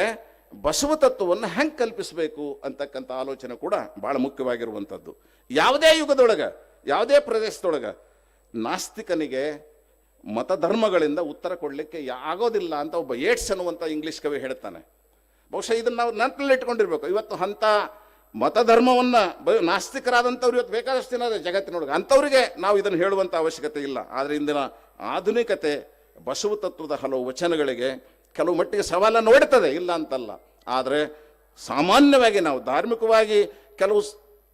ಬಸವ ತತ್ವವನ್ನು ಹೆಂಗೆ ಕಲ್ಪಿಸಬೇಕು ಅಂತಕ್ಕಂಥ ಆಲೋಚನೆ ಕೂಡ ಭಾಳ ಮುಖ್ಯವಾಗಿರುವಂಥದ್ದು ಯಾವುದೇ ಯುಗದೊಳಗೆ, ಯಾವುದೇ ಪ್ರದೇಶದೊಳಗೆ ನಾಸ್ತಿಕನಿಗೆ ಮತಧರ್ಮಗಳಿಂದ ಉತ್ತರ ಕೊಡಲಿಕ್ಕೆ ಆಗೋದಿಲ್ಲ ಅಂತ ಒಬ್ಬ ಏಟ್ಸ್ ಅನ್ನುವಂಥ ಇಂಗ್ಲೀಷ್ ಕವಿ ಹೇಳ್ತಾನೆ. ಬಹುಶಃ ಇದನ್ನು ನಾವು ನೆನಪಲ್ಲಿ ಇಟ್ಕೊಂಡಿರ್ಬೇಕು. ಇವತ್ತು ಅಂಥ ಮತಧರ್ಮವನ್ನು ಬ ನಾಸ್ತಿಕರಾದಂಥವ್ರು ಇವತ್ತು ಬೇಕಾದಷ್ಟು ಜನ ಜಗತ್ತಿನ ಜಗತ್ತಿನೊಳಗೆ ಅಂಥವ್ರಿಗೆ ನಾವು ಇದನ್ನು ಹೇಳುವಂಥ ಅವಶ್ಯಕತೆ ಇಲ್ಲ. ಆದರೆ ಇಂದಿನ ಆಧುನಿಕತೆ, ಬಸವ ತತ್ವದ ಹಲವು ವಚನಗಳಿಗೆ ಕೆಲವು ಮಟ್ಟಿಗೆ ಸವಾಲನ್ನು ಒಡ್ತದೆ, ಇಲ್ಲ ಅಂತಲ್ಲ. ಆದರೆ ಸಾಮಾನ್ಯವಾಗಿ ನಾವು ಧಾರ್ಮಿಕವಾಗಿ ಕೆಲವು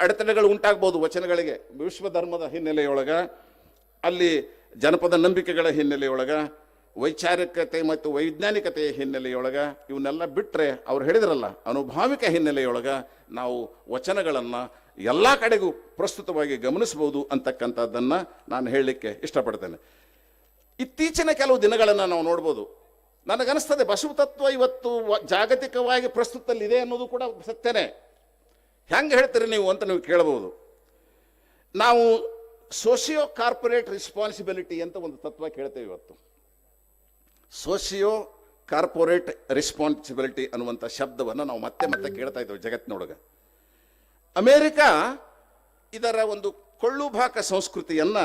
ಅಡೆತಡೆಗಳು ಉಂಟಾಗ್ಬೋದು ವಚನಗಳಿಗೆ. ವಿಶ್ವ ಧರ್ಮದ ಹಿನ್ನೆಲೆಯೊಳಗೆ ಅಲ್ಲಿ ಜನಪದ ನಂಬಿಕೆಗಳ ಹಿನ್ನೆಲೆಯೊಳಗೆ, ವೈಚಾರಿಕತೆ ಮತ್ತು ವೈಜ್ಞಾನಿಕತೆಯ ಹಿನ್ನೆಲೆಯೊಳಗೆ ಇವನ್ನೆಲ್ಲ ಬಿಟ್ಟರೆ ಅವ್ರು ಹೇಳಿದ್ರಲ್ಲ, ಅನುಭಾವಿಕ ಹಿನ್ನೆಲೆಯೊಳಗೆ ನಾವು ವಚನಗಳನ್ನು ಎಲ್ಲ ಕಡೆಗೂ ಪ್ರಸ್ತುತವಾಗಿ ಗಮನಿಸ್ಬೋದು ಅಂತಕ್ಕಂಥದ್ದನ್ನು ನಾನು ಹೇಳಲಿಕ್ಕೆ ಇಷ್ಟಪಡ್ತೇನೆ. ಇತ್ತೀಚಿನ ಕೆಲವು ದಿನಗಳನ್ನು ನಾವು ನೋಡ್ಬೋದು. ನನಗನ್ನಿಸ್ತದೆ ಬಸವ ತತ್ವ ಇವತ್ತು ಜಾಗತಿಕವಾಗಿ ಪ್ರಸ್ತುತದಲ್ಲಿದೆ ಅನ್ನೋದು ಕೂಡ ಸತ್ಯನೇ. ಹೆಂಗೆ ಹೇಳ್ತೀರಿ ನೀವು ಅಂತ ನೀವು ಕೇಳಬಹುದು ನಾವು ಸೋಷಿಯೋ ಕಾರ್ಪೊರೇಟ್ ರೆಸ್ಪಾನ್ಸಿಬಿಲಿಟಿ ಅಂತ ಒಂದು ತತ್ವ ಕೇಳ್ತೇವೆ ಇವತ್ತು. ಸೋಷಿಯೋ ಕಾರ್ಪೊರೇಟ್ ರೆಸ್ಪಾನ್ಸಿಬಿಲಿಟಿ ಅನ್ನುವಂಥ ಶಬ್ದವನ್ನು ನಾವು ಮತ್ತೆ ಮತ್ತೆ ಕೇಳ್ತಾ ಇದ್ದೇವೆ ಜಗತ್ತಿನೊಳಗ. ಅಮೇರಿಕ ಇದರ ಒಂದು ಕೊಳ್ಳುಭಾಕ ಸಂಸ್ಕೃತಿಯನ್ನು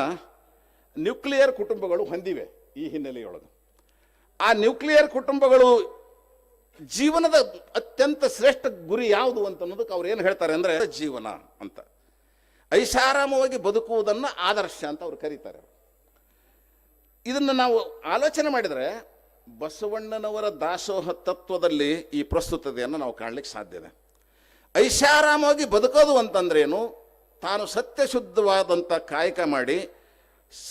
ನ್ಯೂಕ್ಲಿಯರ್ ಕುಟುಂಬಗಳು ಹೊಂದಿವೆ ಈ ಹಿನ್ನೆಲೆಯೊಳಗೆ. ಆ ನ್ಯೂಕ್ಲಿಯರ್ ಕುಟುಂಬಗಳು ಜೀವನದ ಅತ್ಯಂತ ಶ್ರೇಷ್ಠ ಗುರಿ ಯಾವುದು ಅಂತ ಅನ್ನೋದಕ್ಕೆ ಅವ್ರು ಏನು ಹೇಳ್ತಾರೆ ಅಂದರೆ ಜೀವನ ಅಂತ. ಐಷಾರಾಮವಾಗಿ ಬದುಕುವುದನ್ನು ಆದರ್ಶ ಅಂತ ಅವ್ರು ಕರೀತಾರೆ. ಇದನ್ನು ನಾವು ಆಲೋಚನೆ ಮಾಡಿದರೆ ಬಸವಣ್ಣನವರ ದಾಸೋಹ ತತ್ವದಲ್ಲಿ ಈ ಪ್ರಸ್ತುತತೆಯನ್ನು ನಾವು ಕಾಣಲಿಕ್ಕೆ ಸಾಧ್ಯ ಇದೆ. ಐಷಾರಾಮವಾಗಿ ಬದುಕೋದು ಅಂತಂದ್ರೇನು ತಾನು ಸತ್ಯಶುದ್ಧವಾದಂಥ ಕಾಯಕ ಮಾಡಿ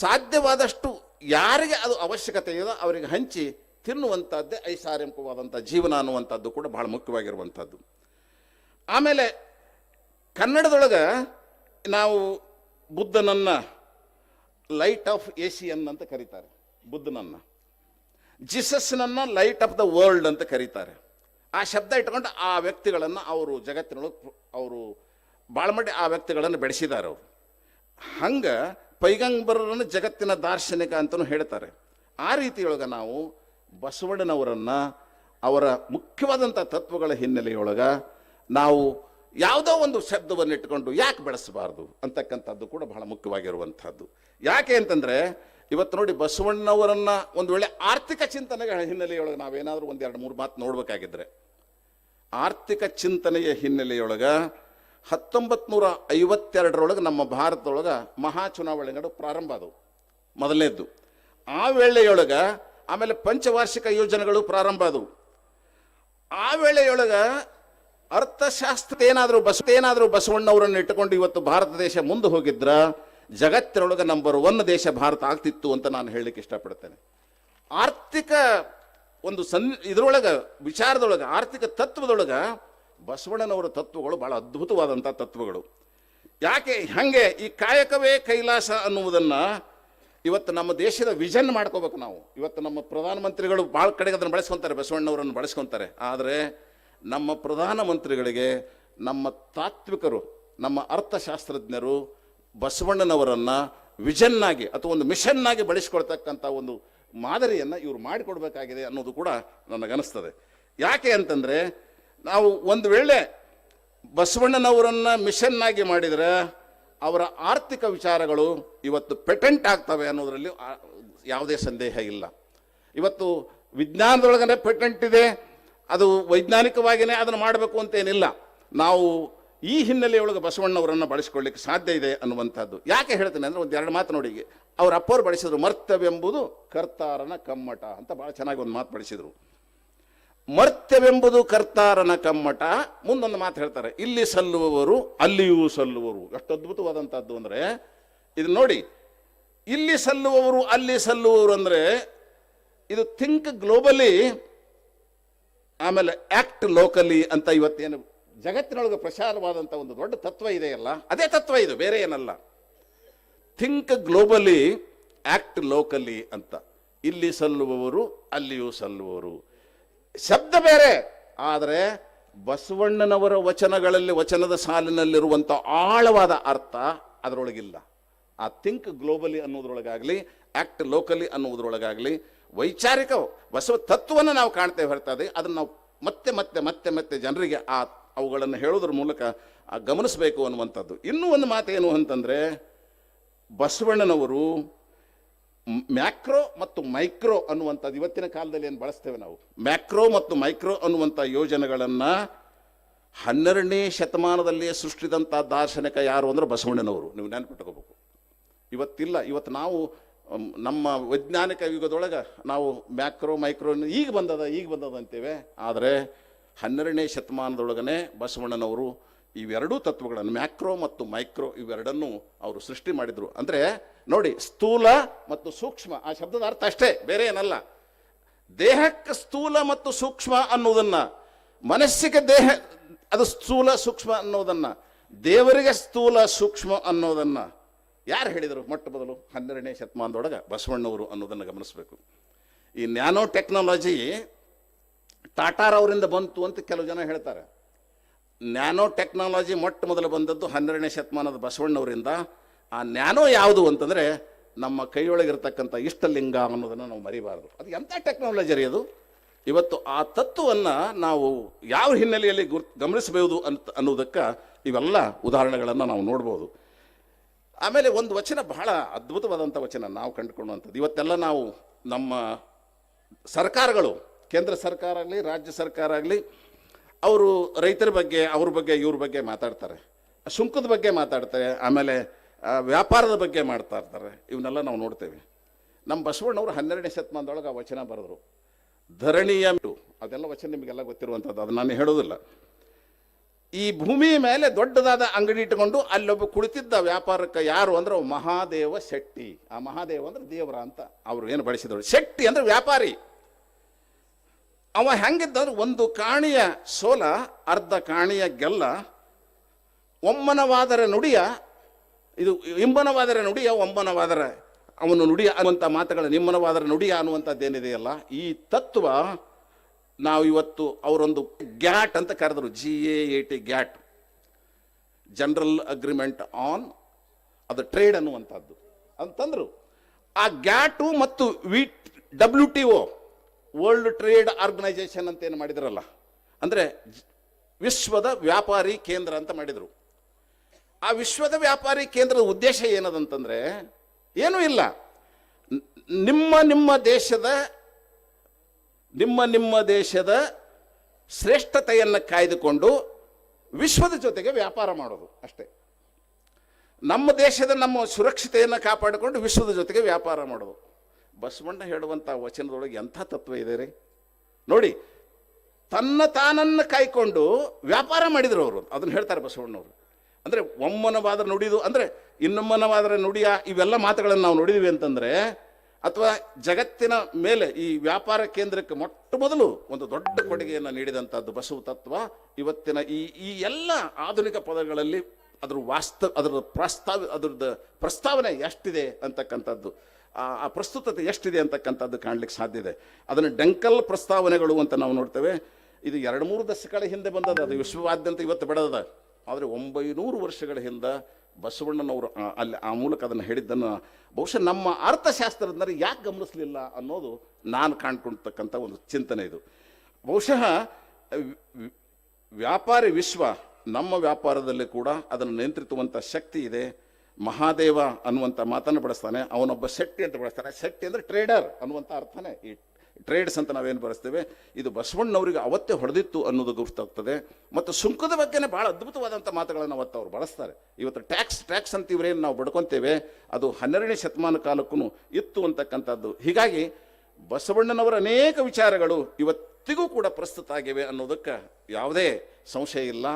ಸಾಧ್ಯವಾದಷ್ಟು ಯಾರಿಗೆ ಅದು ಅವಶ್ಯಕತೆ ಇದೋ ಅವರಿಗೆ ಹಂಚಿ ತಿನ್ನುವಂಥದ್ದೇ ಐಷಾರಾಮವಾದಂಥ ಜೀವನ ಅನ್ನುವಂಥದ್ದು ಕೂಡ ಬಹಳ ಮುಖ್ಯವಾಗಿರುವಂಥದ್ದು. ಆಮೇಲೆ ಕನ್ನಡದೊಳಗೆ ನಾವು ಬುದ್ಧನನ್ನು ಲೈಟ್ ಆಫ್ ಏಷಿಯನ್ ಅಂತ ಕರೀತಾರೆ. ಬುದ್ಧನನ್ನು. ಜಿಸಸ್ನನ್ನು ಲೈಟ್ ಆಫ್ ದ ವರ್ಲ್ಡ್ ಅಂತ ಕರೀತಾರೆ. ಆ ಶಬ್ದ ಇಟ್ಕೊಂಡು ಆ ವ್ಯಕ್ತಿಗಳನ್ನು ಅವರು ಜಗತ್ತಿನೊಳಗೆ ಅವರು ಭಾಳ ಮಟ್ಟಿ ಆ ವ್ಯಕ್ತಿಗಳನ್ನು ಬೆಳೆಸಿದ್ದಾರೆ ಅವರು. ಹಂಗೆ ಪೈಗಂಬರರನ್ನು ಜಗತ್ತಿನ ದಾರ್ಶನಿಕ ಅಂತಲೂ ಹೇಳ್ತಾರೆ. ಆ ರೀತಿಯೊಳಗೆ ನಾವು ಬಸವಣ್ಣನವರನ್ನು ಅವರ ಮುಖ್ಯವಾದಂಥ ತತ್ವಗಳ ಹಿನ್ನೆಲೆಯೊಳಗೆ ನಾವು ಯಾವುದೋ ಒಂದು ಶಬ್ದವನ್ನು ಇಟ್ಕೊಂಡು ಯಾಕೆ ಬೆಳೆಸಬಾರ್ದು ಅಂತಕ್ಕಂಥದ್ದು ಕೂಡ ಬಹಳ ಮುಖ್ಯವಾಗಿರುವಂಥದ್ದು. ಯಾಕೆ ಅಂತಂದರೆ, ಇವತ್ತು ನೋಡಿ ಬಸವಣ್ಣವರನ್ನ ಒಂದು ವೇಳೆ ಆರ್ಥಿಕ ಚಿಂತನೆಗಳ ಹಿನ್ನೆಲೆಯೊಳಗೆ ನಾವೇನಾದರೂ ಒಂದು ಎರಡು ಮೂರು ಮಾತು ನೋಡಬೇಕಾಗಿದ್ದರೆ ಆರ್ಥಿಕ ಚಿಂತನೆಯ ಹಿನ್ನೆಲೆಯೊಳಗೆ ಹತ್ತೊಂಬತ್ತು ನೂರ ಐವತ್ತೆರಡರೊಳಗೆ ನಮ್ಮ ಭಾರತದೊಳಗೆ ಮಹಾ ಚುನಾವಣೆಗಳು ಪ್ರಾರಂಭ ಆದವು, ಮೊದಲನೇದ್ದು. ಆ ವೇಳೆಯೊಳಗೆ ಆಮೇಲೆ ಪಂಚವಾರ್ಷಿಕ ಯೋಜನೆಗಳು ಪ್ರಾರಂಭ ಆದವು. ಆ ವೇಳೆಯೊಳಗೆ ಅರ್ಥಶಾಸ್ತ್ರ ಏನಾದರೂ ಬಸ್ ಏನಾದರೂ ಬಸವಣ್ಣವರನ್ನು ಇಟ್ಟುಕೊಂಡು ಇವತ್ತು ಭಾರತ ದೇಶ ಮುಂದೆ ಹೋಗಿದ್ರ ಜಗತ್ತಿನೊಳಗೆ ನಂಬರ್ ಒನ್ ದೇಶ ಭಾರತ ಆಗ್ತಿತ್ತು ಅಂತ ನಾನು ಹೇಳಲಿಕ್ಕೆ ಇಷ್ಟಪಡ್ತೇನೆ. ಆರ್ಥಿಕ ಒಂದು ಸನ್ ಇದರೊಳಗೆ, ವಿಚಾರದೊಳಗೆ, ಆರ್ಥಿಕ ತತ್ವದೊಳಗೆ ಬಸವಣ್ಣನವರ ತತ್ವಗಳು ಬಹಳ ಅದ್ಭುತವಾದಂಥ ತತ್ವಗಳು. ಯಾಕೆ ಹಂಗೆ ಈ ಕಾಯಕವೇ ಕೈಲಾಸ ಅನ್ನುವುದನ್ನು ಇವತ್ತು ನಮ್ಮ ದೇಶದ ವಿಷನ್ ಮಾಡ್ಕೋಬೇಕು ನಾವು. ಇವತ್ತು ನಮ್ಮ ಪ್ರಧಾನಮಂತ್ರಿಗಳು ಭಾಳ ಕಡೆಗೆ ಅದನ್ನು ಬಳಸ್ಕೊತಾರೆ, ಬಸವಣ್ಣವರನ್ನು ಬಳಸ್ಕೊತಾರೆ. ಆದರೆ ನಮ್ಮ ಪ್ರಧಾನಮಂತ್ರಿಗಳಿಗೆ ನಮ್ಮ ತಾತ್ವಿಕರು, ನಮ್ಮ ಅರ್ಥಶಾಸ್ತ್ರಜ್ಞರು, ಬಸವಣ್ಣನವರನ್ನು ವಿಜನ್ನಾಗಿ ಅಥವಾ ಒಂದು ಮಿಷನ್ನಾಗಿ ಬಳಸ್ಕೊಳ್ತಕ್ಕಂಥ ಒಂದು ಮಾದರಿಯನ್ನು ಇವರು ಮಾಡಿಕೊಡ್ಬೇಕಾಗಿದೆ ಅನ್ನೋದು ಕೂಡ ನನಗನ್ನಿಸ್ತದೆ. ಯಾಕೆ ಅಂತಂದರೆ, ನಾವು ಒಂದು ವೇಳೆ ಬಸವಣ್ಣನವರನ್ನು ಮಿಷನ್ನಾಗಿ ಮಾಡಿದರೆ, ಅವರ ಆರ್ಥಿಕ ವಿಚಾರಗಳು ಇವತ್ತು ಪೆಟೆಂಟ್ ಆಗ್ತವೆ ಅನ್ನೋದರಲ್ಲಿ ಯಾವುದೇ ಸಂದೇಹ ಇಲ್ಲ. ಇವತ್ತು ವಿಜ್ಞಾನದೊಳಗನೆ ಪೆಟೆಂಟ್ ಇದೆ ಅದು ವೈಜ್ಞಾನಿಕವಾಗಿಯೇ ಅದನ್ನು ಮಾಡಬೇಕು ಅಂತೇನಿಲ್ಲ. ನಾವು ಈ ಹಿನ್ನೆಲೆಯೊಳಗೆ ಬಸವಣ್ಣವರನ್ನು ಬಳಸಿಕೊಳ್ಳಿಕ್ಕೆ ಸಾಧ್ಯ ಇದೆ ಅನ್ನುವಂಥದ್ದು. ಯಾಕೆ ಹೇಳ್ತೇನೆ ಅಂದರೆ ಒಂದು ಎರಡು ಮಾತು ನೋಡಿ ಅವ್ರ ಅಪ್ಪವ್ರು ಬಳಸಿದ್ರು ಮರ್ತವೆಂಬುದು ಕರ್ತಾರನ ಕಮ್ಮಟ ಅಂತ ಭಾಳ ಚೆನ್ನಾಗಿ ಒಂದು ಮಾತು ಬಳಸಿದರು ಮರ್ತ್ಯವೆಂಬುದು ಕರ್ತಾರನ ಕಮ್ಮಟ. ಮುಂದೊಂದು ಮಾತು ಹೇಳ್ತಾರೆ, ಇಲ್ಲಿ ಸಲ್ಲುವವರು ಅಲ್ಲಿಯೂ ಸಲ್ಲುವರು. ಎಷ್ಟು ಅದ್ಭುತವಾದಂಥದ್ದು ಅಂದರೆ, ಇದು ನೋಡಿ, ಇಲ್ಲಿ ಸಲ್ಲುವವರು, ಅಲ್ಲಿ ಸಲ್ಲುವವರು ಅಂದರೆ, ಇದು ಥಿಂಕ್ ಗ್ಲೋಬಲಿ ಆಮೇಲೆ ಆಕ್ಟ್ ಲೋಕಲಿ ಅಂತ ಇವತ್ತೇನು ಜಗತ್ತಿನೊಳಗೆ ಪ್ರಸಾರವಾದಂಥ ಒಂದು ದೊಡ್ಡ ತತ್ವ ಇದೆಯಲ್ಲ? ಅದೇ ತತ್ವ ಇದು, ಬೇರೆ ಏನಲ್ಲ. ಥಿಂಕ್ ಗ್ಲೋಬಲಿ ಆಕ್ಟ್ ಲೋಕಲಿ ಅಂತ. ಇಲ್ಲಿ ಸಲ್ಲುವವರು, ಅಲ್ಲಿಯೂ ಸಲ್ಲುವವರು. ಶಬ್ದ ಬೇರೆ, ಆದರೆ ಬಸವಣ್ಣನವರ ವಚನಗಳಲ್ಲಿ, ವಚನದ ಸಾಲಿನಲ್ಲಿರುವಂಥ ಆಳವಾದ ಅರ್ಥ ಅದರೊಳಗಿಲ್ಲ. ಆ ಥಿಂಕ್ ಗ್ಲೋಬಲಿ ಅನ್ನೋದ್ರೊಳಗಾಗಲಿ ಆಕ್ಟ್ ಲೋಕಲಿ ಅನ್ನೋದ್ರೊಳಗಾಗಲಿ ವೈಚಾರಿಕ ಬಸವ ತತ್ವವನ್ನು ನಾವು ಕಾಣ್ತೇವೆ ಹೊರತಾದೆ ಅದನ್ನು ನಾವು ಮತ್ತೆ ಮತ್ತೆ ಮತ್ತೆ ಮತ್ತೆ ಜನರಿಗೆ ಆ ಅವುಗಳನ್ನು ಹೇಳೋದ್ರ ಮೂಲಕ ಗಮನಿಸಬೇಕು ಅನ್ನುವಂಥದ್ದು. ಇನ್ನೂ ಒಂದು ಮಾತೇನು ಅಂತಂದರೆ, ಬಸವಣ್ಣನವರು ಮ್ಯಾಕ್ರೋ ಮತ್ತು ಮೈಕ್ರೋ ಅನ್ನುವಂಥದ್ದು ಇವತ್ತಿನ ಕಾಲದಲ್ಲಿ ಏನು ಬಳಸ್ತೇವೆ ನಾವು. ಮ್ಯಾಕ್ರೋ ಮತ್ತು ಮೈಕ್ರೋ ಅನ್ನುವಂಥ ಯೋಜನೆಗಳನ್ನು ಹನ್ನೆರಡನೇ ಶತಮಾನದಲ್ಲಿಯೇ ಸೃಷ್ಟಿದಂಥ ದಾರ್ಶನಿಕ ಯಾರು ಅಂದ್ರೆ ಬಸವಣ್ಣನವರು. ನೀವು ನೆನಪಿಟ್ಕೋಬೇಕು. ಇವತ್ತಿಲ್ಲ, ಇವತ್ತು ನಾವು ನಮ್ಮ ವೈಜ್ಞಾನಿಕ ಯುಗದೊಳಗೆ ನಾವು ಮ್ಯಾಕ್ರೋ, ಮೈಕ್ರೋ ಈಗ ಬಂದದ ಈಗ ಬಂದದ ಅಂತೇವೆ. ಆದರೆ ಹನ್ನೆರಡನೇ ಶತಮಾನದೊಳಗನೆ ಬಸವಣ್ಣನವರು ಇವೆರಡೂ ತತ್ವಗಳನ್ನು, ಮ್ಯಾಕ್ರೋ ಮತ್ತು ಮೈಕ್ರೋ ಇವೆರಡನ್ನು ಅವರು ಸೃಷ್ಟಿ ಮಾಡಿದರು. ಅಂದರೆ ನೋಡಿ, ಸ್ಥೂಲ ಮತ್ತು ಸೂಕ್ಷ್ಮ, ಆ ಶಬ್ದದ ಅರ್ಥ ಅಷ್ಟೇ, ಬೇರೆ ಏನಲ್ಲ. ದೇಹಕ್ಕೆ ಸ್ಥೂಲ ಮತ್ತು ಸೂಕ್ಷ್ಮ ಅನ್ನೋದನ್ನು ಮನಸ್ಸಿಗೆ ದೇಹ, ಅದು ಸ್ಥೂಲ, ಸೂಕ್ಷ್ಮ ಅನ್ನೋದನ್ನು ದೇವರಿಗೆ ಸ್ಥೂಲ, ಸೂಕ್ಷ್ಮ ಅನ್ನೋದನ್ನ ಯಾರು ಹೇಳಿದರು? ಮೊಟ್ಟ ಮೊದಲು ಹನ್ನೆರಡನೇ ಶತಮಾನದೊಳಗೆ ಬಸವಣ್ಣವರು ಅನ್ನೋದನ್ನು ಗಮನಿಸಬೇಕು. ಈ ನ್ಯಾನೋ ಟೆಕ್ನಾಲಜಿ ಟಾಟಾರವರಿಂದ ಬಂತು ಅಂತ ಕೆಲವು ಜನ ಹೇಳ್ತಾರೆ. ನ್ಯಾನೋ ಟೆಕ್ನಾಲಜಿ ಮೊಟ್ಟ ಮೊದಲು ಬಂದದ್ದು ಹನ್ನೆರಡನೇ ಶತಮಾನದ ಬಸವಣ್ಣವರಿಂದ ಆ ನ್ಯಾನೋ ಯಾವುದು ಅಂತಂದರೆ ನಮ್ಮ ಕೈಯೊಳಗಿರ್ತಕ್ಕಂಥ ಇಷ್ಟಲಿಂಗ ಅನ್ನೋದನ್ನು ನಾವು ಮರಿಬಾರದು. ಅದು ಎಂಥ ಟೆಕ್ನಾಲಜಿ ರೀ ಅದು? ಇವತ್ತು ಆ ತತ್ವವನ್ನು ನಾವು ಯಾವ ಹಿನ್ನೆಲೆಯಲ್ಲಿ ಗುರ್, ಗಮನಿಸಬಹುದು ಅಂತ ಅನ್ನೋದಕ್ಕೆ ಇವೆಲ್ಲ ಉದಾಹರಣೆಗಳನ್ನು ನಾವು ನೋಡ್ಬೋದು. ಆಮೇಲೆ ಒಂದು ವಚನ ಬಹಳ ಅದ್ಭುತವಾದಂಥ ವಚನ ನಾವು ಕಂಡುಕೊಳ್ಳುವಂಥದ್ದು. ಇವತ್ತೆಲ್ಲ ನಾವು ನಮ್ಮ ಸರ್ಕಾರಗಳು, ಕೇಂದ್ರ ಸರ್ಕಾರ ಆಗಲಿ, ರಾಜ್ಯ ಸರ್ಕಾರ ಆಗಲಿ, ಅವರು ರೈತರ ಬಗ್ಗೆ, ಅವ್ರ ಬಗ್ಗೆ, ಇವ್ರ ಬಗ್ಗೆ ಮಾತಾಡ್ತಾರೆ. ಸುಂಕದ ಬಗ್ಗೆ ಮಾತಾಡ್ತಾರೆ, ಆಮೇಲೆ ವ್ಯಾಪಾರದ ಬಗ್ಗೆ ಮಾಡ್ತಾ ಇರ್ತಾರೆ ಇವನ್ನೆಲ್ಲ ನಾವು ನೋಡ್ತೇವೆ. ನಮ್ಮ ಬಸವಣ್ಣವರು ಹನ್ನೆರಡನೇ ಶತಮಾನದೊಳಗೆ ಆ ವಚನ ಬರೆದ್ರು. ಧರಣಿಯ. ಅದೆಲ್ಲ ವಚನ ನಿಮಗೆಲ್ಲ ಗೊತ್ತಿರುವಂಥದ್ದು. ಅದು ನಾನು ಹೇಳೋದಿಲ್ಲ. ಈ ಭೂಮಿ ಮೇಲೆ ದೊಡ್ಡದಾದ ಅಂಗಡಿ ಇಟ್ಟುಕೊಂಡು ಅಲ್ಲೊಬ್ಬ ಕುಳಿತಿದ್ದ ವ್ಯಾಪಾರಕ್ಕೆ ಯಾರು ಅಂದ್ರೆ ಮಹಾದೇವ ಶೆಟ್ಟಿ. ಆ ಮಹಾದೇವ ಅಂದ್ರೆ ದೇವರ ಅಂತ ಅವರು ಏನು ಬಳಸಿದವರು ಶೆಟ್ಟಿ ಅಂದ್ರೆ ವ್ಯಾಪಾರಿ. ಅವ ಹೆಂಗಿದ್ದಂದ್ರೆ ಒಂದು ಕಾಣಿಯ ಸೋಲ, ಅರ್ಧ ಕಾಣಿಯ ಗೆಲ್ಲ, ಒಮ್ಮನವಾದರ ನುಡಿಯ, ಇದು ಇಂಬನವಾದರ ನುಡಿಯ, ಒಮ್ಮನವಾದರ ಅವನು ನುಡಿಯ ಅನ್ನುವಂಥ ಮಾತುಗಳ, ನಿಮ್ಮನವಾದರ ನುಡಿಯ ಅನ್ನುವಂಥದ್ದೇನಿದೆಯಲ್ಲ, ಈ ತತ್ವ ನಾವು ಇವತ್ತು ಅವರೊಂದು ಗ್ಯಾಟ್ ಅಂತ ಕರೆದರು G A T GATT. General agreement on ಅದು ಟ್ರೇಡ್ ಅನ್ನುವಂಥದ್ದು. ಅಂತಂದ್ರು, ಆ ಗ್ಯಾಟು ಮತ್ತು V W T O world trade organisation ಅಂತ ಏನು ಮಾಡಿದ್ರಲ್ಲ, ಅಂದರೆ ವಿಶ್ವದ ವ್ಯಾಪಾರಿ ಕೇಂದ್ರ ಅಂತ ಮಾಡಿದರು. ಆ ವಿಶ್ವದ ವ್ಯಾಪಾರಿ ಕೇಂದ್ರದ ಉದ್ದೇಶ ಏನದಂತಂದರೆ, ಏನೂ ಇಲ್ಲ. ನಿಮ್ಮ ನಿಮ್ಮ ದೇಶದ ನಿಮ್ಮ ನಿಮ್ಮ ದೇಶದ ಶ್ರೇಷ್ಠತೆಯನ್ನು ಕಾಯ್ದುಕೊಂಡು ವಿಶ್ವದ ಜೊತೆಗೆ ವ್ಯಾಪಾರ ಮಾಡೋದು ಅಷ್ಟೇ. ನಮ್ಮ ದೇಶದ ನಮ್ಮ ಸುರಕ್ಷತೆಯನ್ನು ಕಾಪಾಡಿಕೊಂಡು ವಿಶ್ವದ ಜೊತೆಗೆ ವ್ಯಾಪಾರ ಮಾಡೋದು. ಬಸವಣ್ಣ ಹೇಳುವಂಥ ವಚನದೊಳಗೆ ಎಂಥ ತತ್ವ ಇದೆ ರೀ? ನೋಡಿ, ತನ್ನ ತಾನನ್ನು ಕಾಯ್ಕೊಂಡು ವ್ಯಾಪಾರ ಮಾಡಿದರು ಅವರು. ಅದನ್ನು ಹೇಳ್ತಾರೆ ಬಸವಣ್ಣವರು. ಅಂದರೆ ಒಮ್ಮನವಾದ ನುಡಿದು, ಅಂದರೆ ಇನ್ನೊಮ್ಮನವಾದರೆ ನುಡಿಯ ಇವೆಲ್ಲ ಮಾತುಗಳನ್ನು ನಾವು ನೋಡಿದ್ವಿ ಅಂತಂದರೆ ಅಥವಾ ಜಗತ್ತಿನ ಮೇಲೆ ಈ ವ್ಯಾಪಾರ ಕೇಂದ್ರಕ್ಕೆ ಮೊಟ್ಟ ಮೊದಲು ಒಂದು ದೊಡ್ಡ ಕೊಡುಗೆಯನ್ನು ನೀಡಿದಂಥದ್ದು ಬಸವ ತತ್ವ, ಇವತ್ತಿನ ಈ ಈ ಎಲ್ಲ ಆಧುನಿಕ ಪದಗಳಲ್ಲಿ ಅದ್ರ ವಾಸ್ತವ ಅದರ ಪ್ರಸ್ತಾವ, ಅದ್ರದ್ದು ಪ್ರಸ್ತಾವನೆ ಎಷ್ಟಿದೆ ಅಂತಕ್ಕಂಥದ್ದು. ಆ ಪ್ರಸ್ತುತತೆ ಎಷ್ಟಿದೆ ಅಂತಕ್ಕಂಥದ್ದು ಕಾಣಲಿಕ್ಕೆ ಸಾಧ್ಯ ಇದೆ. ಅದನ್ನು ಡಂಕಲ್ ಪ್ರಸ್ತಾವನೆಗಳು ಅಂತ ನಾವು ನೋಡ್ತೇವೆ. ಇದು ಎರಡು ಮೂರು ದಶಕಗಳ ಹಿಂದೆ ಬಂದದ ಅದು ವಿಶ್ವವಾದ್ಯಂತ ಇವತ್ತು ಬೆಳೆದದ. ಆದರೆ ಒಂಬೈನೂರು ವರ್ಷಗಳ ಹಿಂದೆ ಬಸವಣ್ಣನವರು ಅಲ್ಲಿ ಆ ಮೂಲಕ ಅದನ್ನು ಹೇಳಿದ್ದನ್ನು ಬಹುಶಃ ನಮ್ಮ ಅರ್ಥಶಾಸ್ತ್ರಜ್ಞರು ಯಾಕೆ ಗಮನಿಸಲಿಲ್ಲ ಅನ್ನೋದು ನಾನು ಕಾಣ್ಕೊಳ್ತಕ್ಕಂಥ ಒಂದು ಚಿಂತನೆ ಇದು. ಬಹುಶಃ ವ್ಯಾಪಾರಿ ವಿಶ್ವ ನಮ್ಮ ವ್ಯಾಪಾರದಲ್ಲಿ ಕೂಡ ಅದನ್ನು ನಿಯಂತ್ರಿಸುವಂಥ ಶಕ್ತಿ ಇದೆ. ಮಹಾದೇವ ಅನ್ನುವಂಥ ಮಾತನ್ನು ಬಳಸ್ತಾನೆ, ಅವನೊಬ್ಬ ಶೆಟ್ಟಿ ಅಂತ ಬಳಸ್ತಾನೆ. ಶೆಟ್ಟಿ ಅಂದರೆ ಟ್ರೇಡರ್ ಅನ್ನುವಂಥ ಅರ್ಥನೇ ಈ ಟ್ರೇಡ್ಸ್ ಅಂತ ನಾವೇನು ಬರೆಸ್ತೇವೆ? ಇದು ಬಸವಣ್ಣವರಿಗೆ ಅವತ್ತೇ ಹೊಡೆದಿತ್ತು ಅನ್ನೋದು ಗೊತ್ತಾಗ್ತದೆ ಮತ್ತು ಸುಂಕದ ಬಗ್ಗೆನೇ ಭಾಳ ಅದ್ಭುತವಾದಂಥ ಮಾತುಗಳನ್ನು ಅವತ್ತು ಅವ್ರು ಬಳಸ್ತಾರೆ. ಇವತ್ತು ಟ್ಯಾಕ್ಸ್ ಟ್ಯಾಕ್ಸ್ ಅಂತ ಇವರೇನು ನಾವು ಬಡ್ಕೊತೇವೆ, ಅದು ಹನ್ನೆರಡನೇ ಶತಮಾನ ಕಾಲಕ್ಕೂ ಇತ್ತು ಅಂತಕ್ಕಂಥದ್ದು. ಹೀಗಾಗಿ ಬಸವಣ್ಣನವರ ಅನೇಕ ವಿಚಾರಗಳು ಇವತ್ತಿಗೂ ಕೂಡ ಪ್ರಸ್ತುತ ಆಗಿವೆ ಅನ್ನೋದಕ್ಕೆ ಯಾವುದೇ ಸಂಶಯ ಇಲ್ಲ.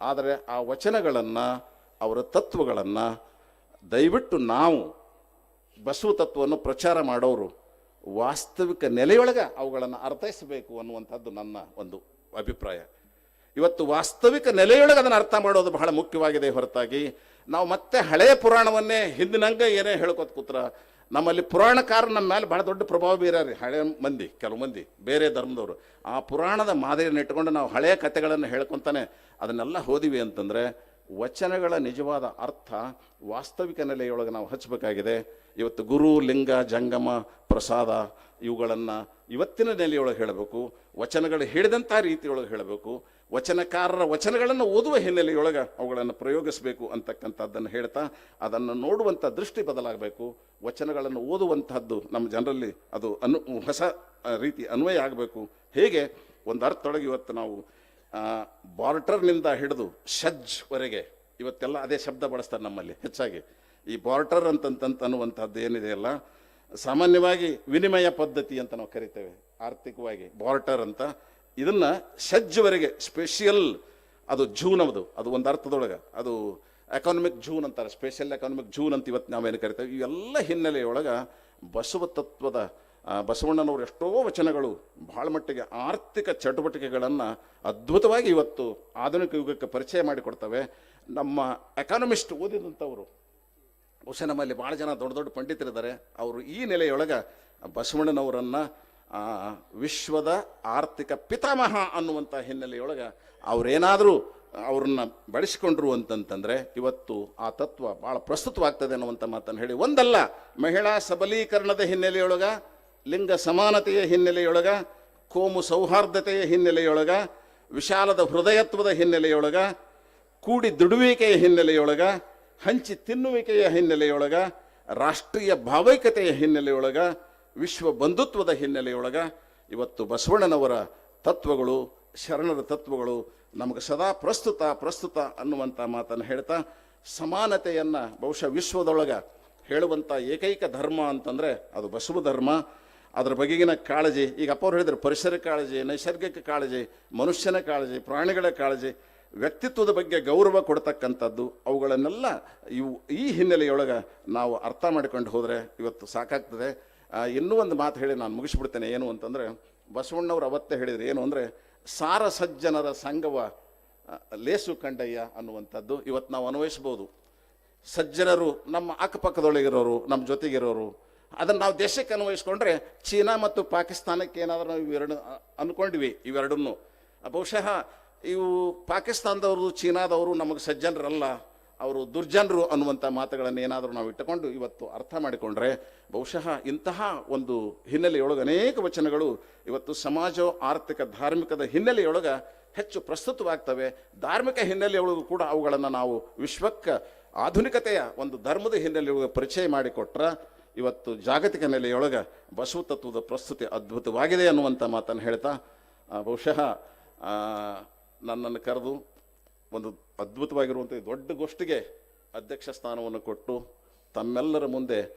ಆದರೆ ಆ ವಚನಗಳನ್ನು, ಅವರ ತತ್ವಗಳನ್ನು ದಯವಿಟ್ಟು ನಾವು ಬಸವ ತತ್ವವನ್ನು ಪ್ರಚಾರ ಮಾಡೋರು ವಾಸ್ತವಿಕ ನೆಲೆಯೊಳಗೆ ಅವುಗಳನ್ನು ಅರ್ಥೈಸಬೇಕು ಅನ್ನುವಂಥದ್ದು ನನ್ನ ಒಂದು ಅಭಿಪ್ರಾಯ. ಇವತ್ತು ವಾಸ್ತವಿಕ ನೆಲೆಯೊಳಗೆ ಅದನ್ನು ಅರ್ಥ ಮಾಡೋದು ಬಹಳ ಮುಖ್ಯವಾಗಿದೆ ಹೊರತಾಗಿ. ನಾವು ಮತ್ತೆ ಹಳೆಯ ಪುರಾಣವನ್ನೇ ಹಿಂದಿನಂಗೆ ಏನೇ ಹೇಳ್ಕೊತ ಕೂತ್ರ, ನಮ್ಮಲ್ಲಿ ಪುರಾಣಕಾರ ನಮ್ಮ ಮೇಲೆ ಬಹಳ ದೊಡ್ಡ ಪ್ರಭಾವ ಬೀರಾರಿ ಹಳೆ ಮಂದಿ, ಕೆಲವು ಮಂದಿ, ಬೇರೆ ಧರ್ಮದವರು. ಆ ಪುರಾಣದ ಮಾದರಿಯನ್ನು ಇಟ್ಕೊಂಡು ನಾವು ಹಳೆಯ ಕಥೆಗಳನ್ನು ಹೇಳ್ಕೊತಾನೆ ಅದನ್ನೆಲ್ಲ ಹೋದಿವಿ ಅಂತಂದರೆ ವಚನಗಳ ನಿಜವಾದ ಅರ್ಥ ವಾಸ್ತವಿಕ ನೆಲೆಯೊಳಗೆ ನಾವು ಹಚ್ಚಬೇಕಾಗಿದೆ. ಇವತ್ತು ಗುರು, ಲಿಂಗ, ಜಂಗಮ, ಪ್ರಸಾದ ಇವುಗಳನ್ನು ಇವತ್ತಿನ ನೆಲೆಯೊಳಗೆ ಹೇಳಬೇಕು. ವಚನಗಳು ಹೇಳಿದಂಥ ರೀತಿಯೊಳಗೆ ಹೇಳಬೇಕು. ವಚನಕಾರರ ವಚನಗಳನ್ನು ಓದುವ ಹಿನ್ನೆಲೆಯೊಳಗೆ ಅವುಗಳನ್ನು ಪ್ರಯೋಗಿಸಬೇಕು ಅಂತಕ್ಕಂಥದ್ದನ್ನು ಹೇಳ್ತಾ ಅದನ್ನು ನೋಡುವಂಥ ದೃಷ್ಟಿ ಬದಲಾಗಬೇಕು. ವಚನಗಳನ್ನು ಓದುವಂಥದ್ದು ನಮ್ಮ ಜನರಲ್ಲಿ ಅದು ಅನು, ಹೊಸ ರೀತಿ ಅನ್ವಯ ಆಗಬೇಕು. ಹೇಗೆ? ಒಂದು ಅರ್ಥದೊಳಗೆ ಇವತ್ತು ನಾವು ಬಾರ್ಟರ್ನಿಂದ ಹಿಡಿದು ಶಜ್ವರೆಗೆ ಇವತ್ತೆಲ್ಲ ಅದೇ ಶಬ್ದ ಬಳಸ್ತಾರೆ ನಮ್ಮಲ್ಲಿ ಹೆಚ್ಚಾಗಿ. ಈ ಬಾರ್ಟರ್ ಅಂತಂತಂತ ಅನ್ನುವಂಥದ್ದು ಏನಿದೆಯಲ್ಲ ಸಾಮಾನ್ಯವಾಗಿ ವಿನಿಮಯ ಪದ್ಧತಿ ಅಂತ ನಾವು ಕರಿತೇವೆ, ಆರ್ಥಿಕವಾಗಿ ಬಾರ್ಟರ್ ಅಂತ. ಇದನ್ನು ಶಜ್ವರೆಗೆ ಸ್ಪೆಷಿಯಲ್, ಅದು ಜೂನ್ ಅದು ಅದು ಒಂದು ಅರ್ಥದೊಳಗೆ, ಅದು ಎಕಾನಮಿಕ್ ಜೂನ್ ಅಂತಾರೆ, ಸ್ಪೆಷಲ್ ಎಕಾನಮಿಕ್ ಜೂನ್ ಅಂತ ಇವತ್ತು ನಾವೇನು ಕರಿತೇವೆ, ಇವೆಲ್ಲ ಹಿನ್ನೆಲೆಯೊಳಗೆ ಬಸವ ತತ್ವದ ಬಸವಣ್ಣನವರು ಎಷ್ಟೋ ವಚನಗಳು ಬಹಳ ಮಟ್ಟಿಗೆ ಆರ್ಥಿಕ ಚಟುವಟಿಕೆಗಳನ್ನು ಅದ್ಭುತವಾಗಿ ಇವತ್ತು ಆಧುನಿಕ ಯುಗಕ್ಕೆ ಪರಿಚಯ ಮಾಡಿಕೊಡ್ತವೆ. ನಮ್ಮ ಎಕಾನಮಿಸ್ಟ್ ಓದಿದಂಥವರು ಬಹುಶಃ ನಮ್ಮಲ್ಲಿ ಭಾಳ ಜನ ದೊಡ್ಡ ದೊಡ್ಡ ಪಂಡಿತರಿದ್ದಾರೆ. ಅವರು ಈ ನೆಲೆಯೊಳಗೆ ಬಸವಣ್ಣನವರನ್ನು ವಿಶ್ವದ ಆರ್ಥಿಕ ಪಿತಾಮಹ ಅನ್ನುವಂಥ ಹಿನ್ನೆಲೆಯೊಳಗೆ ಅವರೇನಾದರೂ ಅವ್ರನ್ನ ಬಳಸಿಕೊಂಡ್ರು ಅಂತಂತಂದರೆ ಇವತ್ತು ಆ ತತ್ವ ಭಾಳ ಪ್ರಸ್ತುತವಾಗ್ತದೆ ಅನ್ನುವಂಥ ಮಾತನ್ನು ಹೇಳಿ. ಒಂದಲ್ಲ ಮಹಿಳಾ ಸಬಲೀಕರಣದ ಹಿನ್ನೆಲೆಯೊಳಗ ಲಿಂಗ ಸಮಾನತೆಯ ಹಿನ್ನೆಲೆಯೊಳಗ, ಕೋಮು ಸೌಹಾರ್ದತೆಯ ಹಿನ್ನೆಲೆಯೊಳಗ, ವಿಶಾಲದ ಹೃದಯತ್ವದ ಹಿನ್ನೆಲೆಯೊಳಗ, ಕೂಡಿ ದುಡುವಿಕೆಯ ಹಿನ್ನೆಲೆಯೊಳಗ, ಹಂಚಿ ತಿನ್ನುವಿಕೆಯ ಹಿನ್ನೆಲೆಯೊಳಗ, ರಾಷ್ಟ್ರೀಯ ಭಾವೈಕತೆಯ ಹಿನ್ನೆಲೆಯೊಳಗ, ವಿಶ್ವ ಬಂಧುತ್ವದ ಹಿನ್ನೆಲೆಯೊಳಗ, ಇವತ್ತು ಬಸವಣ್ಣನವರ ತತ್ವಗಳು, ಶರಣರ ತತ್ವಗಳು ನಮಗೆ ಸದಾ ಪ್ರಸ್ತುತ ಪ್ರಸ್ತುತ ಅನ್ನುವಂಥ ಮಾತನ್ನು ಹೇಳ್ತಾ, ಸಮಾನತೆಯನ್ನು ಬಹುಶಃ ವಿಶ್ವದೊಳಗ ಹೇಳುವಂಥ ಏಕೈಕ ಧರ್ಮ ಅಂತಂದರೆ ಅದು ಬಸವ ಧರ್ಮ. ಅದರ ಬಗೆಗಿನ ಕಾಳಜಿ, ಈಗ ಅಪ್ಪವ್ರು ಹೇಳಿದ್ರು ಪರಿಸರ ಕಾಳಜಿ, ನೈಸರ್ಗಿಕ ಕಾಳಜಿ, ಮನುಷ್ಯನ ಕಾಳಜಿ, ಪ್ರಾಣಿಗಳ ಕಾಳಜಿ, ವ್ಯಕ್ತಿತ್ವದ ಬಗ್ಗೆ ಗೌರವ ಕೊಡ್ತಕ್ಕಂಥದ್ದು, ಅವುಗಳನ್ನೆಲ್ಲ ಇವು ಈ ಹಿನ್ನೆಲೆಯೊಳಗೆ ನಾವು ಅರ್ಥ ಮಾಡಿಕೊಂಡು ಹೋದರೆ ಇವತ್ತು ಸಾಕಾಗ್ತದೆ. ಇನ್ನೂ ಒಂದು ಮಾತು ಹೇಳಿ ನಾನು ಮುಗಿಸ್ಬಿಡ್ತೇನೆ. ಏನು ಅಂತಂದರೆ, ಬಸವಣ್ಣವ್ರು ಅವತ್ತೇ ಹೇಳಿದರು, ಏನು ಅಂದರೆ, ಸಾರ ಸಜ್ಜನರ ಸಂಘವ ಲೇಸು ಕಂಡಯ್ಯ ಅನ್ನುವಂಥದ್ದು ಇವತ್ತು ನಾವು ಅನ್ವಯಿಸ್ಬೋದು. ಸಜ್ಜನರು ನಮ್ಮ ಅಕ್ಕಪಕ್ಕದೊಳಗಿರೋರು, ನಮ್ಮ ಜೊತೆಗಿರೋರು ಅದನ್ನು ನಾವು ದೇಶಕ್ಕೆ ಅನ್ವಯಿಸ್ಕೊಂಡ್ರೆ ಚೀನಾ ಮತ್ತು ಪಾಕಿಸ್ತಾನಕ್ಕೆ ಏನಾದರೂ ನಾವು ಇವೆರಡು ಅಂದ್ಕೊಂಡ್ವಿ ಇವೆರಡನ್ನು. ಬಹುಶಃ ಇವು ಪಾಕಿಸ್ತಾನದವರು, ಚೀನಾದವರು ನಮಗೆ ಸಜ್ಜನರಲ್ಲ, ಅವರು ದುರ್ಜನರು ಅನ್ನುವಂಥ ಮಾತುಗಳನ್ನು ಏನಾದರೂ ನಾವು ಇಟ್ಟುಕೊಂಡು ಇವತ್ತು ಅರ್ಥ ಮಾಡಿಕೊಂಡ್ರೆ ಬಹುಶಃ ಇಂತಹ ಒಂದು ಹಿನ್ನೆಲೆಯೊಳಗೆ ಅನೇಕ ವಚನಗಳು ಇವತ್ತು ಸಮಾಜ, ಆರ್ಥಿಕ, ಧಾರ್ಮಿಕದ ಹಿನ್ನೆಲೆಯೊಳಗೆ ಹೆಚ್ಚು ಪ್ರಸ್ತುತವಾಗ್ತವೆ. ಧಾರ್ಮಿಕ ಹಿನ್ನೆಲೆಯೊಳಗೂ ಕೂಡ ಅವುಗಳನ್ನು ನಾವು ವಿಶ್ವಕ್ಕೆ ಆಧುನಿಕತೆಯ ಒಂದು ಧರ್ಮದ ಹಿನ್ನೆಲೆಯೊಳಗೆ ಪರಿಚಯ ಮಾಡಿಕೊಟ್ರೆ ಇವತ್ತು ಜಾಗತಿಕ ನೆಲೆಯೊಳಗೆ ಬಸವ ತತ್ವದ ಪ್ರಸ್ತುತಿ ಅದ್ಭುತವಾಗಿದೆ ಅನ್ನುವಂಥ ಮಾತನ್ನು ಹೇಳ್ತಾ ಬಹುಶಃ ನನ್ನನ್ನು ಕರೆದು ಒಂದು ಅದ್ಭುತವಾಗಿರುವಂಥ ದೊಡ್ಡ ಗೋಷ್ಠಿಗೆ ಅಧ್ಯಕ್ಷ ಸ್ಥಾನವನ್ನು ಕೊಟ್ಟು ತಮ್ಮೆಲ್ಲರ ಮುಂದೆ